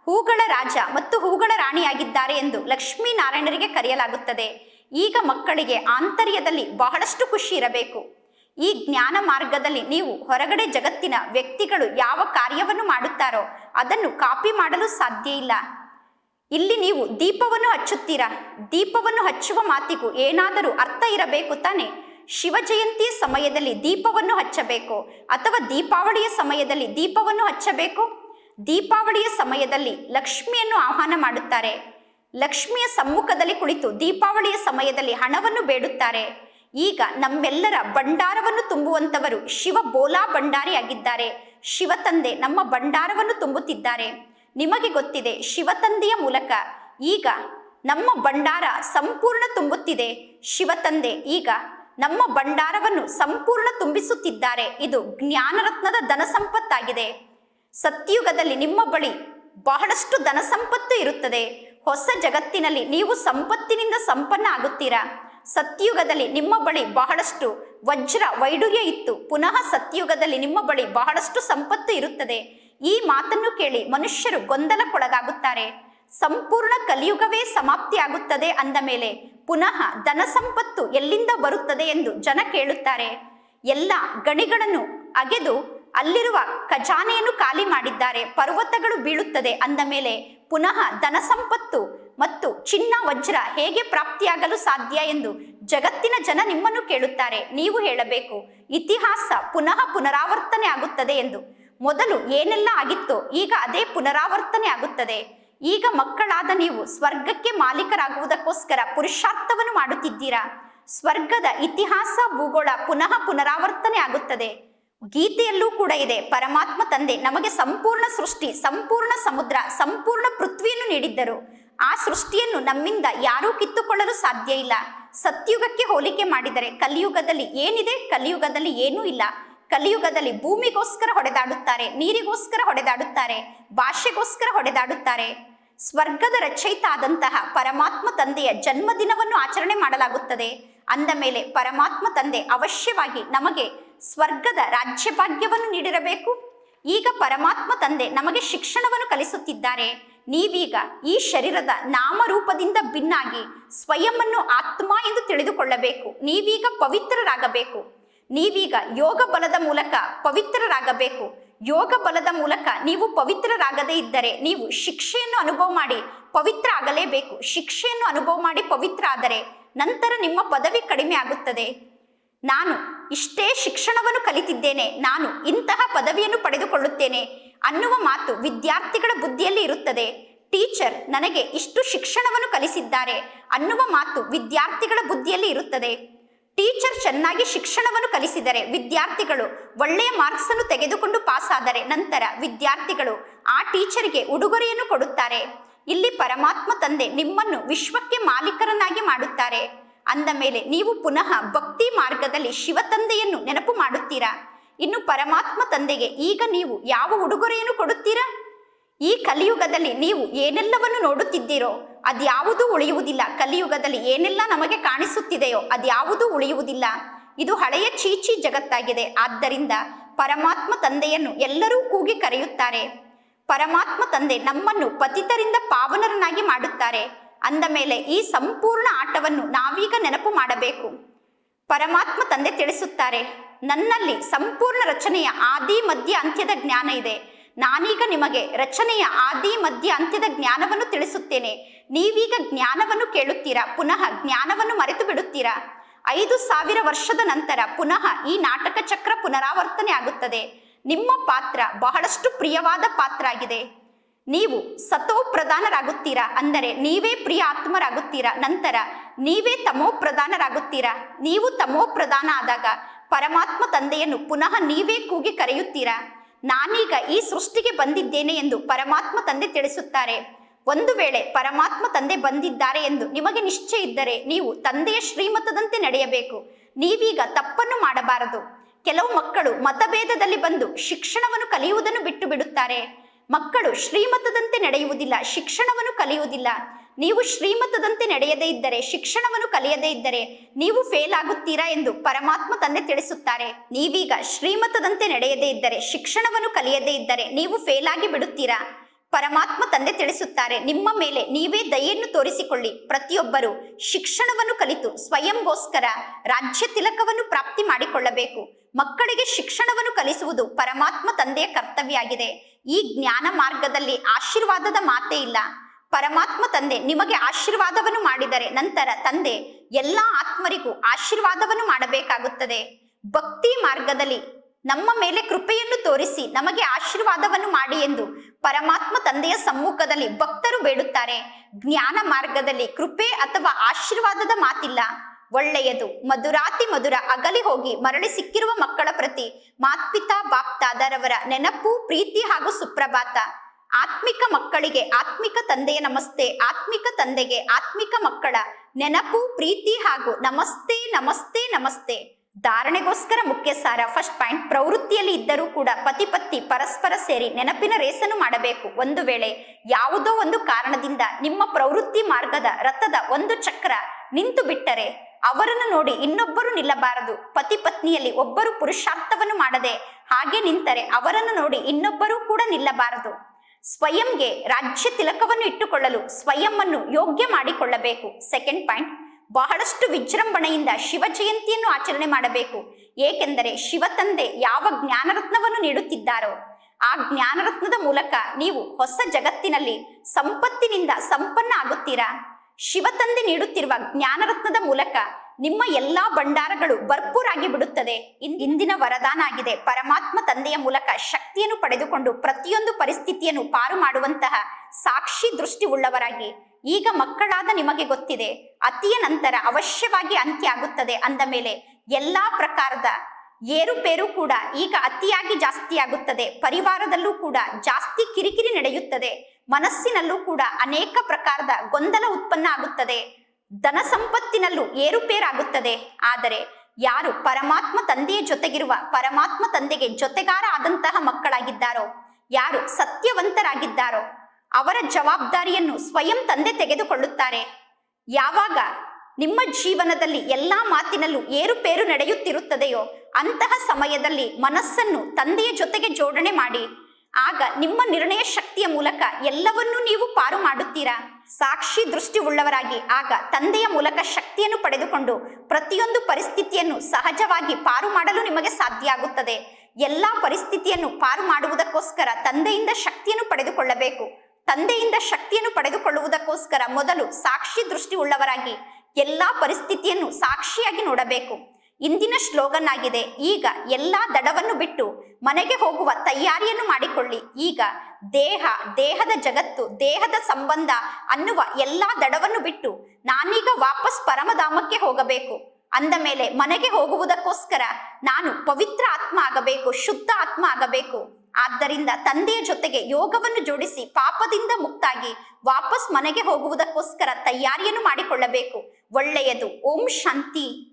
ಹೂಗಳ ರಾಜ ಮತ್ತು ಹೂಗಳ ರಾಣಿಯಾಗಿದ್ದಾರೆ ಎಂದು ಲಕ್ಷ್ಮೀ ನಾರಾಯಣರಿಗೆ ಕರೆಯಲಾಗುತ್ತದೆ. ಈಗ ಮಕ್ಕಳಿಗೆ ಆಂತರ್ಯದಲ್ಲಿ ಬಹಳಷ್ಟು ಖುಷಿ ಇರಬೇಕು. ಈ ಜ್ಞಾನ ಮಾರ್ಗದಲ್ಲಿ ನೀವು ಹೊರಗಡೆ ಜಗತ್ತಿನ ವ್ಯಕ್ತಿಗಳು ಯಾವ ಕಾರ್ಯವನ್ನು ಮಾಡುತ್ತಾರೋ ಅದನ್ನು ಕಾಪಿ ಮಾಡಲು ಸಾಧ್ಯ ಇಲ್ಲ. ಇಲ್ಲಿ ನೀವು ದೀಪವನ್ನು ಹಚ್ಚುತ್ತೀರಾ? ದೀಪವನ್ನು ಹಚ್ಚುವ ಮಾತಿಗೂ ಏನಾದರೂ ಅರ್ಥ ಇರಬೇಕು ತಾನೆ? ಶಿವ ಜಯಂತಿಯ ಸಮಯದಲ್ಲಿ ದೀಪವನ್ನು ಹಚ್ಚಬೇಕು ಅಥವಾ ದೀಪಾವಳಿಯ ಸಮಯದಲ್ಲಿ ದೀಪವನ್ನು ಹಚ್ಚಬೇಕು? ದೀಪಾವಳಿಯ ಸಮಯದಲ್ಲಿ ಲಕ್ಷ್ಮಿಯನ್ನು ಆಹ್ವಾನ ಮಾಡುತ್ತಾರೆ. ಲಕ್ಷ್ಮಿಯ ಸಮ್ಮುಖದಲ್ಲಿ ಕುಳಿತು ದೀಪಾವಳಿಯ ಸಮಯದಲ್ಲಿ ಹಣವನ್ನು ಬೇಡುತ್ತಾರೆ. ಈಗ ನಮ್ಮೆಲ್ಲರ ಭಂಡಾರವನ್ನು ತುಂಬುವಂತವರು ಶಿವ ಬೋಲಾ ಭಂಡಾರಿಯಾಗಿದ್ದಾರೆ. ಶಿವ ತಂದೆ ನಮ್ಮ ಭಂಡಾರವನ್ನು ತುಂಬುತ್ತಿದ್ದಾರೆ. ನಿಮಗೆ ಗೊತ್ತಿದೆ, ಶಿವ ತಂದೆಯ ಮೂಲಕ ಈಗ ನಮ್ಮ ಭಂಡಾರ ಸಂಪೂರ್ಣ ತುಂಬುತ್ತಿದೆ. ಶಿವ ತಂದೆ ಈಗ ನಮ್ಮ ಭಂಡಾರವನ್ನು ಸಂಪೂರ್ಣ ತುಂಬಿಸುತ್ತಿದ್ದಾರೆ. ಇದು ಜ್ಞಾನರತ್ನದ ಧನ ಸಂಪತ್ತಾಗಿದೆ. ಸತ್ಯುಗದಲ್ಲಿ ನಿಮ್ಮ ಬಳಿ ಬಹಳಷ್ಟು ಧನ ಸಂಪತ್ತು ಇರುತ್ತದೆ. ಹೊಸ ಜಗತ್ತಿನಲ್ಲಿ ನೀವು ಸಂಪತ್ತಿನಿಂದ ಸಂಪನ್ನ ಆಗುತ್ತೀರಾ? ಸತ್ಯುಗದಲ್ಲಿ ನಿಮ್ಮ ಬಳಿ ಬಹಳಷ್ಟು ವಜ್ರ ವೈಡೂರ್ಯ ಇತ್ತು. ಪುನಃ ಸತ್ಯುಗದಲ್ಲಿ ನಿಮ್ಮ ಬಳಿ ಬಹಳಷ್ಟು ಸಂಪತ್ತು ಇರುತ್ತದೆ. ಈ ಮಾತನ್ನು ಕೇಳಿ ಮನುಷ್ಯರು ಗೊಂದಲಕ್ಕೊಳಗಾಗುತ್ತಾರೆ. ಸಂಪೂರ್ಣ ಕಲಿಯುಗವೇ ಸಮಾಪ್ತಿಯಾಗುತ್ತದೆ ಅಂದ ಮೇಲೆ ಪುನಃ ಧನ ಸಂಪತ್ತು ಎಲ್ಲಿಂದ ಬರುತ್ತದೆ ಎಂದು ಜನ ಕೇಳುತ್ತಾರೆ. ಎಲ್ಲ ಗಣಿಗಳನ್ನು ಅಗೆದು ಅಲ್ಲಿರುವ ಖಜಾನೆಯನ್ನು ಖಾಲಿ ಮಾಡಿದ್ದಾರೆ. ಪರ್ವತಗಳು ಬೀಳುತ್ತದೆ. ಅಂದ ಮೇಲೆ ಪುನಃ ಧನ ಸಂಪತ್ತು ಮತ್ತು ಚಿನ್ನ ವಜ್ರ ಹೇಗೆ ಪ್ರಾಪ್ತಿಯಾಗಲು ಸಾಧ್ಯ ಎಂದು ಜಗತ್ತಿನ ಜನ ನಿಮ್ಮನ್ನು ಕೇಳುತ್ತಾರೆ. ನೀವು ಹೇಳಬೇಕು, ಇತಿಹಾಸ ಪುನಃ ಪುನರಾವರ್ತನೆ ಆಗುತ್ತದೆ ಎಂದು. ಮೊದಲು ಏನೆಲ್ಲ ಆಗಿತ್ತೋ ಈಗ ಅದೇ ಪುನರಾವರ್ತನೆ ಆಗುತ್ತದೆ. ಈಗ ಮಕ್ಕಳಾದ ನೀವು ಸ್ವರ್ಗಕ್ಕೆ ಮಾಲೀಕರಾಗುವುದಕ್ಕೋಸ್ಕರ ಪುರುಷಾರ್ಥವನ್ನು ಮಾಡುತ್ತಿದ್ದೀರಾ? ಸ್ವರ್ಗದ ಇತಿಹಾಸ ಭೂಗೋಳ ಪುನಃ ಪುನರಾವರ್ತನೆ ಆಗುತ್ತದೆ. ಗೀತೆಯಲ್ಲೂ ಕೂಡ ಇದೆ. ಪರಮಾತ್ಮ ತಂದೆ ನಮಗೆ ಸಂಪೂರ್ಣ ಸೃಷ್ಟಿ, ಸಂಪೂರ್ಣ ಸಮುದ್ರ, ಸಂಪೂರ್ಣ ಪೃಥ್ವಿಯನ್ನು ನೀಡಿದ್ದರು. ಆ ಸೃಷ್ಟಿಯನ್ನು ನಮ್ಮಿಂದ ಯಾರೂ ಕಿತ್ತುಕೊಳ್ಳಲು ಸಾಧ್ಯ ಇಲ್ಲ. ಸತ್ಯುಗಕ್ಕೆ ಹೋಲಿಕೆ ಮಾಡಿದರೆ ಕಲಿಯುಗದಲ್ಲಿ ಏನಿದೆ? ಕಲಿಯುಗದಲ್ಲಿ ಏನೂ ಇಲ್ಲ. ಕಲಿಯುಗದಲ್ಲಿ ಭೂಮಿಗೋಸ್ಕರ ಹೊಡೆದಾಡುತ್ತಾರೆ, ನೀರಿಗೋಸ್ಕರ ಹೊಡೆದಾಡುತ್ತಾರೆ, ಭಾಷೆಗೋಸ್ಕರ ಹೊಡೆದಾಡುತ್ತಾರೆ. ಸ್ವರ್ಗದ ರಚಯಿತ ಆದಂತಹ ಪರಮಾತ್ಮ ತಂದೆಯ ಜನ್ಮದಿನವನ್ನು ಆಚರಣೆ ಮಾಡಲಾಗುತ್ತದೆ. ಅಂದ ಮೇಲೆ ಪರಮಾತ್ಮ ತಂದೆ ಅವಶ್ಯವಾಗಿ ನಮಗೆ ಸ್ವರ್ಗದ ರಾಜ್ಯಭಾಗ್ಯವನ್ನು ನೀಡಿರಬೇಕು. ಈಗ ಪರಮಾತ್ಮ ತಂದೆ ನಮಗೆ ಶಿಕ್ಷಣವನ್ನು ಕಲಿಸುತ್ತಿದ್ದಾರೆ. ನೀವೀಗ ಈ ಶರೀರದ ನಾಮರೂಪದಿಂದ ಭಿನ್ನಾಗಿ ಸ್ವಯಂವನ್ನು ಆತ್ಮ ಎಂದು ತಿಳಿದುಕೊಳ್ಳಬೇಕು. ನೀವೀಗ ಪವಿತ್ರರಾಗಬೇಕು. ನೀವೀಗ ಯೋಗ ಬಲದ ಮೂಲಕ ಪವಿತ್ರರಾಗಬೇಕು. ಯೋಗ ಬಲದ ಮೂಲಕ ನೀವು ಪವಿತ್ರರಾಗದೇ ಇದ್ದರೆ ನೀವು ಶಿಕ್ಷೆಯನ್ನು ಅನುಭವ ಮಾಡಿ ಪವಿತ್ರ ಆಗಲೇಬೇಕು. ಶಿಕ್ಷೆಯನ್ನು ಅನುಭವ ಮಾಡಿ ಪವಿತ್ರ ಆದರೆ ನಂತರ ನಿಮ್ಮ ಪದವಿ ಕಡಿಮೆ ಆಗುತ್ತದೆ. ನಾನು ಇಷ್ಟೇ ಶಿಕ್ಷಣವನ್ನು ಕಲಿತಿದ್ದೇನೆ. ನಾನು ಇಂತಹ ಪದವಿಯನ್ನು ಪಡೆದುಕೊಳ್ಳುತ್ತೇನೆ. ಅನ್ನುವ ಮಾತು ವಿದ್ಯಾರ್ಥಿಗಳ ಬುದ್ಧಿಯಲ್ಲಿ ಇರುತ್ತದೆ. ಟೀಚರ್ ನನಗೆ ಇಷ್ಟು ಶಿಕ್ಷಣವನ್ನು ಕಲಿಸಿದ್ದಾರೆ ಅನ್ನುವ ಮಾತು ವಿದ್ಯಾರ್ಥಿಗಳ ಬುದ್ಧಿಯಲ್ಲಿ ಇರುತ್ತದೆ. ಟೀಚರ್ ಚೆನ್ನಾಗಿ ಶಿಕ್ಷಣವನ್ನು ಕಲಿಸಿದರೆ ವಿದ್ಯಾರ್ಥಿಗಳು ಒಳ್ಳೆಯ ಮಾರ್ಕ್ಸ್ ಅನ್ನು ತೆಗೆದುಕೊಂಡು ಪಾಸ್ ಆದರೆ ನಂತರ ವಿದ್ಯಾರ್ಥಿಗಳು ಆ ಟೀಚರ್ಗೆ ಉಡುಗೊರೆಯನ್ನು ಕೊಡುತ್ತಾರೆ. ಇಲ್ಲಿ ಪರಮಾತ್ಮ ತಂದೆ ನಿಮ್ಮನ್ನು ವಿಶ್ವಕ್ಕೆ ಮಾಲೀಕರನ್ನಾಗಿ ಮಾಡುತ್ತಾರೆ. ಅಂದ ಮೇಲೆ ನೀವು ಪುನಃ ಭಕ್ತಿ ಮಾರ್ಗದಲ್ಲಿ ಶಿವ ತಂದೆಯನ್ನು ನೆನಪು ಮಾಡುತ್ತೀರಾ? ಇನ್ನು ಪರಮಾತ್ಮ ತಂದೆಗೆ ಈಗ ನೀವು ಯಾವ ಉಡುಗೊರೆಯನ್ನು ಕೊಡುತ್ತೀರಾ? ಈ ಕಲಿಯುಗದಲ್ಲಿ ನೀವು ಏನೆಲ್ಲವನ್ನು ನೋಡುತ್ತಿದ್ದೀರೋ, ಅದ್ಯಾವುದೂ ಉಳಿಯುವುದಿಲ್ಲ. ಕಲಿಯುಗದಲ್ಲಿ ಏನೆಲ್ಲ ನಮಗೆ ಕಾಣಿಸುತ್ತಿದೆಯೋ, ಅದ್ಯಾವುದೂ ಉಳಿಯುವುದಿಲ್ಲ. ಇದು ಹಳೆಯ ಚೀಚಿ ಜಗತ್ತಾಗಿದೆ. ಆದ್ದರಿಂದ ಪರಮಾತ್ಮ ತಂದೆಯನ್ನು ಎಲ್ಲರೂ ಕೂಗಿ ಕರೆಯುತ್ತಾರೆ. ಪರಮಾತ್ಮ ತಂದೆ ನಮ್ಮನ್ನು ಪತಿತರಿಂದ ಪಾವನರನ್ನಾಗಿ ಮಾಡುತ್ತಾರೆ. ಅಂದ ಮೇಲೆ ಈ ಸಂಪೂರ್ಣ ಆಟವನ್ನು ನಾವೀಗ ನೆನಪು ಮಾಡಬೇಕು. ಪರಮಾತ್ಮ ತಂದೆ ತಿಳಿಸುತ್ತಾರೆ, ನನ್ನಲ್ಲಿ ಸಂಪೂರ್ಣ ರಚನೆಯ ಆದಿ ಮಧ್ಯ ಅಂತ್ಯದ ಜ್ಞಾನ ಇದೆ. ನಾನೀಗ ನಿಮಗೆ ರಚನೆಯ ಆದಿ ಮಧ್ಯ ಅಂತ್ಯದ ಜ್ಞಾನವನ್ನು ತಿಳಿಸುತ್ತೇನೆ. ನೀವೀಗ ಜ್ಞಾನವನ್ನು ಕೇಳುತ್ತೀರಾ? ಪುನಃ ಜ್ಞಾನವನ್ನು ಮರೆತು ಬಿಡುತ್ತೀರಾ ಐದು ಸಾವಿರ ವರ್ಷದ ನಂತರ ಪುನಃ ಈ ನಾಟಕ ಚಕ್ರ ಪುನರಾವರ್ತನೆ ಆಗುತ್ತದೆ ನಿಮ್ಮ ಪಾತ್ರ ಬಹಳಷ್ಟು ಪ್ರಿಯವಾದ ಪಾತ್ರ ಆಗಿದೆ ನೀವು ಸತೋ ಪ್ರಧಾನರಾಗುತ್ತೀರಾ? ಅಂದರೆ ನೀವೇ ಪ್ರಿಯ ಆತ್ಮರಾಗುತ್ತೀರಾ? ನಂತರ ನೀವೇ ತಮೋ ಪ್ರಧಾನರಾಗುತ್ತೀರಾ? ನೀವು ತಮೋ ಪ್ರಧಾನ ಆದಾಗ ಪರಮಾತ್ಮ ತಂದೆಯನ್ನು ಪುನಃ ನೀವೇ ಕೂಗಿ ಕರೆಯುತ್ತೀರಾ? ನಾನೀಗ ಈ ಸೃಷ್ಟಿಗೆ ಬಂದಿದ್ದೇನೆ ಎಂದು ಪರಮಾತ್ಮ ತಂದೆ ತಿಳಿಸುತ್ತಾರೆ. ಒಂದು ವೇಳೆ ಪರಮಾತ್ಮ ತಂದೆ ಬಂದಿದ್ದಾರೆ ಎಂದು ನಿಮಗೆ ನಿಶ್ಚಯ ಇದ್ದರೆ ನೀವು ತಂದೆಯ ಶ್ರೀಮತದಂತೆ ನಡೆಯಬೇಕು. ನೀವೀಗ ತಪ್ಪನ್ನು ಮಾಡಬಾರದು. ಕೆಲವು ಮಕ್ಕಳು ಮತಭೇದದಲ್ಲಿ ಬಂದು ಶಿಕ್ಷಣವನ್ನು ಕಲಿಯುವುದನ್ನು ಬಿಟ್ಟು ಬಿಡುತ್ತಾರೆ. ಮಕ್ಕಳು ಶ್ರೀಮತದಂತೆ ನಡೆಯುವುದಿಲ್ಲ, ಶಿಕ್ಷಣವನ್ನು ಕಲಿಯುವುದಿಲ್ಲ. ನೀವು ಶ್ರೀಮತದಂತೆ ನಡೆಯದೇ ಇದ್ದರೆ, ಶಿಕ್ಷಣವನ್ನು ಕಲಿಯದೇ ಇದ್ದರೆ ನೀವು ಫೇಲ್ ಆಗುತ್ತೀರಾ ಎಂದು ಪರಮಾತ್ಮ ತಂದೆ ತಿಳಿಸುತ್ತಾರೆ. ನೀವೀಗ ಶ್ರೀಮತದಂತೆ ನಡೆಯದೇ ಇದ್ದರೆ, ಶಿಕ್ಷಣವನ್ನು ಕಲಿಯದೇ ಇದ್ದರೆ ನೀವು ಫೇಲ್ ಆಗಿ ಬಿಡುತ್ತೀರಾ? ಪರಮಾತ್ಮ ತಂದೆ ತಿಳಿಸುತ್ತಾರೆ, ನಿಮ್ಮ ಮೇಲೆ ನೀವೇ ದಯೆಯನ್ನು ತೋರಿಸಿಕೊಳ್ಳಿ. ಪ್ರತಿಯೊಬ್ಬರು ಶಿಕ್ಷಣವನ್ನು ಕಲಿತು ಸ್ವಯಂಗೋಸ್ಕರ ರಾಜ್ಯ ತಿಲಕವನ್ನು ಪ್ರಾಪ್ತಿ ಮಾಡಿಕೊಳ್ಳಬೇಕು. ಮಕ್ಕಳಿಗೆ ಶಿಕ್ಷಣವನ್ನು ಕಲಿಸುವುದು ಪರಮಾತ್ಮ ತಂದೆಯ ಕರ್ತವ್ಯ ಆಗಿದೆ ಈ ಜ್ಞಾನ ಮಾರ್ಗದಲ್ಲಿ ಆಶೀರ್ವಾದದ ಮಾತೇ ಇಲ್ಲ. ಪರಮಾತ್ಮ ತಂದೆ ನಿಮಗೆ ಆಶೀರ್ವಾದವನ್ನು ಮಾಡಿದರೆ ನಂತರ ತಂದೆ ಎಲ್ಲ ಆತ್ಮರಿಗೂ ಆಶೀರ್ವಾದವನ್ನು ಮಾಡಬೇಕಾಗುತ್ತದೆ. ಭಕ್ತಿ ಮಾರ್ಗದಲ್ಲಿ ನಮ್ಮ ಮೇಲೆ ಕೃಪೆಯನ್ನು ತೋರಿಸಿ ನಮಗೆ ಆಶೀರ್ವಾದವನ್ನು ಮಾಡಿ ಎಂದು ಪರಮಾತ್ಮ ತಂದೆಯ ಸಮ್ಮುಖದಲ್ಲಿ ಭಕ್ತರು ಬೇಡುತ್ತಾರೆ. ಜ್ಞಾನ ಮಾರ್ಗದಲ್ಲಿ ಕೃಪೆ ಅಥವಾ ಆಶೀರ್ವಾದದ ಮಾತಿಲ್ಲ. ಒಳ್ಳೆಯದು. ಮಧುರಾತಿ ಮಧುರ ಅಗಲಿ ಹೋಗಿ ಮರಳಿ ಸಿಕ್ಕಿರುವ ಮಕ್ಕಳ ಪ್ರತಿ ಮಾತ್ಪಿತಾ ಬಾಪ್ತಾದರವರ ನೆನಪು, ಪ್ರೀತಿ ಹಾಗೂ ಸುಪ್ರಭಾತ. ಆತ್ಮಿಕ ಮಕ್ಕಳಿಗೆ ಆತ್ಮಿಕ ತಂದೆಯ ನಮಸ್ತೆ, ಆತ್ಮಿಕ ತಂದೆಗೆ ಆತ್ಮಿಕ ಮಕ್ಕಳ ನೆನಪು, ಪ್ರೀತಿ ಹಾಗೂ ನಮಸ್ತೆ ನಮಸ್ತೆ ನಮಸ್ತೆ. ಧಾರಣೆಗೋಸ್ಕರ ಮುಖ್ಯ ಸಾರ ಫಸ್ಟ್ ಪಾಯಿಂಟ್. ಪ್ರವೃತ್ತಿಯಲ್ಲಿ ಇದ್ದರೂ ಕೂಡ ಪತಿ ಪತ್ನಿ ಪರಸ್ಪರ ಸೇರಿ ನೆನಪಿನ ರೇಸನ್ನು ಮಾಡಬೇಕು. ಒಂದು ವೇಳೆ ಯಾವುದೋ ಒಂದು ಕಾರಣದಿಂದ ನಿಮ್ಮ ಪ್ರವೃತ್ತಿ ಮಾರ್ಗದ ರಥದ ಒಂದು ಚಕ್ರ ನಿಂತು ಬಿಟ್ಟರೆ ಅವರನ್ನು ನೋಡಿ ಇನ್ನೊಬ್ಬರು ನಿಲ್ಲಬಾರದು. ಪತಿ ಪತ್ನಿಯಲ್ಲಿ ಒಬ್ಬರು ಪುರುಷಾರ್ಥವನ್ನು ಮಾಡದೆ ಹಾಗೆ ನಿಂತರೆ ಅವರನ್ನು ನೋಡಿ ಇನ್ನೊಬ್ಬರು ಕೂಡ ನಿಲ್ಲಬಾರದು. ಸ್ವಯಂಗೆ ರಾಜ್ಯ ತಿಲಕವನ್ನು ಇಟ್ಟುಕೊಳ್ಳಲು ಸ್ವಯಂವನ್ನು ಯೋಗ್ಯ ಮಾಡಿಕೊಳ್ಳಬೇಕು. ಸೆಕೆಂಡ್ ಪಾಯಿಂಟ್ ಬಹಳಷ್ಟು ವಿಜೃಂಭಣೆಯಿಂದ ಶಿವ ಜಯಂತಿಯನ್ನು ಆಚರಣೆ ಮಾಡಬೇಕು. ಏಕೆಂದರೆ ಶಿವ ತಂದೆ ಯಾವ ಜ್ಞಾನರತ್ನವನ್ನು ನೀಡುತ್ತಿದ್ದಾರೋ, ಆ ಜ್ಞಾನರತ್ನದ ಮೂಲಕ ನೀವು ಹೊಸ ಜಗತ್ತಿನಲ್ಲಿ ಸಂಪತ್ತಿನಿಂದ ಸಂಪನ್ನ ಆಗುತ್ತೀರಾ? ಶಿವ ತಂದೆ ನೀಡುತ್ತಿರುವ ಜ್ಞಾನರತ್ನದ ಮೂಲಕ ನಿಮ್ಮ ಎಲ್ಲಾ ಭಂಡಾರಗಳು ಭರ್ಪೂರಾಗಿ ಬಿಡುತ್ತದೆ. ಇಂದಿನ ವರದಾನ ಆಗಿದೆ. ಪರಮಾತ್ಮ ತಂದೆಯ ಮೂಲಕ ಶಕ್ತಿಯನ್ನು ಪಡೆದುಕೊಂಡು ಪ್ರತಿಯೊಂದು ಪರಿಸ್ಥಿತಿಯನ್ನು ಪಾರು ಮಾಡುವಂತಹ ಸಾಕ್ಷಿ ದೃಷ್ಟಿ ಉಳ್ಳವರಾಗಿ. ಈಗ ಮಕ್ಕಳಾದ ನಿಮಗೆ ಗೊತ್ತಿದೆ. ಅತಿಯ ನಂತರ ಅವಶ್ಯವಾಗಿ ಅಂತ್ಯ ಆಗುತ್ತದೆ ಅಂದ ಮೇಲೆ ಎಲ್ಲಾ ಪ್ರಕಾರದ ಏರುಪೇರು ಕೂಡ ಈಗ ಅತಿಯಾಗಿ ಜಾಸ್ತಿ ಆಗುತ್ತದೆ ಪರಿವಾರದಲ್ಲೂ ಕೂಡ ಜಾಸ್ತಿ ಕಿರಿಕಿರಿ ನಡೆಯುತ್ತದೆ. ಮನಸ್ಸಿನಲ್ಲೂ ಕೂಡ ಅನೇಕ ಪ್ರಕಾರದ ಗೊಂದಲ ಉತ್ಪನ್ನ ಆಗುತ್ತದೆ. ಧನ ಸಂಪತ್ತಿನಲ್ಲೂ ಏರುಪೇರಾಗುತ್ತದೆ. ಆದರೆ ಯಾರು ಪರಮಾತ್ಮ ತಂದೆಯ ಜೊತೆಗಿರುವ ಪರಮಾತ್ಮ ತಂದೆಗೆ ಜೊತೆಗಾರ ಆದಂತಹ ಮಕ್ಕಳಾಗಿದ್ದಾರೋ, ಯಾರು ಸತ್ಯವಂತರಾಗಿದ್ದಾರೋ, ಅವರ ಜವಾಬ್ದಾರಿಯನ್ನು ಸ್ವಯಂ ತಂದೆ ತೆಗೆದುಕೊಳ್ಳುತ್ತಾರೆ. ಯಾವಾಗ ನಿಮ್ಮ ಜೀವನದಲ್ಲಿ ಎಲ್ಲಾ ಮಾತಿನಲ್ಲೂ ಏರುಪೇರು ನಡೆಯುತ್ತಿರುತ್ತದೆಯೋ, ಅಂತಹ ಸಮಯದಲ್ಲಿ ಮನಸ್ಸನ್ನು ತಂದೆಯ ಜೊತೆಗೆ ಜೋಡಣೆ ಮಾಡಿ. ಆಗ ನಿಮ್ಮ ನಿರ್ಣಯ ಶಕ್ತಿಯ ಮೂಲಕ ಎಲ್ಲವನ್ನೂ ನೀವು ಪಾರು ಮಾಡುತ್ತೀರಾ? ಸಾಕ್ಷಿ ದೃಷ್ಟಿ ಉಳ್ಳವರಾಗಿ ಆಗ ತಂದೆಯ ಮೂಲಕ ಶಕ್ತಿಯನ್ನು ಪಡೆದುಕೊಂಡು ಪ್ರತಿಯೊಂದು ಪರಿಸ್ಥಿತಿಯನ್ನು ಸಹಜವಾಗಿ ಪಾರು ಮಾಡಲು ನಿಮಗೆ ಸಾಧ್ಯ ಆಗುತ್ತದೆ. ಎಲ್ಲ ಪರಿಸ್ಥಿತಿಯನ್ನು ಪಾರು ಮಾಡುವುದಕ್ಕೋಸ್ಕರ ತಂದೆಯಿಂದ ಶಕ್ತಿಯನ್ನು ಪಡೆದುಕೊಳ್ಳಬೇಕು. ತಂದೆಯಿಂದ ಶಕ್ತಿಯನ್ನು ಪಡೆದುಕೊಳ್ಳುವುದಕ್ಕೋಸ್ಕರ ಮೊದಲು ಸಾಕ್ಷಿ ದೃಷ್ಟಿ ಉಳ್ಳವರಾಗಿ ಎಲ್ಲ ಪರಿಸ್ಥಿತಿಯನ್ನು ಸಾಕ್ಷಿಯಾಗಿ ನೋಡಬೇಕು. ಇಂದಿನ ಶ್ಲೋಗನ್ ಆಗಿದೆ ಈಗ ಎಲ್ಲ ದಡವನ್ನು ಬಿಟ್ಟು ಮನೆಗೆ ಹೋಗುವ ತಯಾರಿಯನ್ನು ಮಾಡಿಕೊಳ್ಳಿ. ಈಗ ದೇಹ, ದೇಹದ ಜಗತ್ತು, ದೇಹದ ಸಂಬಂಧ ಅನ್ನುವ ಎಲ್ಲ ದಡವನ್ನು ಬಿಟ್ಟು ನಾನೀಗ ವಾಪಸ್ ಪರಮಧಾಮಕ್ಕೆ ಹೋಗಬೇಕು. ಅಂದ ಮೇಲೆ ಮನೆಗೆ ಹೋಗುವುದಕ್ಕೋಸ್ಕರ ನಾನು ಪವಿತ್ರ ಆತ್ಮ ಆಗಬೇಕು, ಶುದ್ಧ ಆತ್ಮ ಆಗಬೇಕು. ಆದ್ದರಿಂದ ತಂದೆಯ ಜೊತೆಗೆ ಯೋಗವನ್ನು ಜೋಡಿಸಿ ಪಾಪದಿಂದ ಮುಕ್ತಾಗಿ ವಾಪಸ್ ಮನೆಗೆ ಹೋಗುವುದಕ್ಕೋಸ್ಕರ ತಯಾರಿಯನ್ನು ಮಾಡಿಕೊಳ್ಳಬೇಕು. ಒಳ್ಳೆಯದು. ಓಂ ಶಾಂತಿ.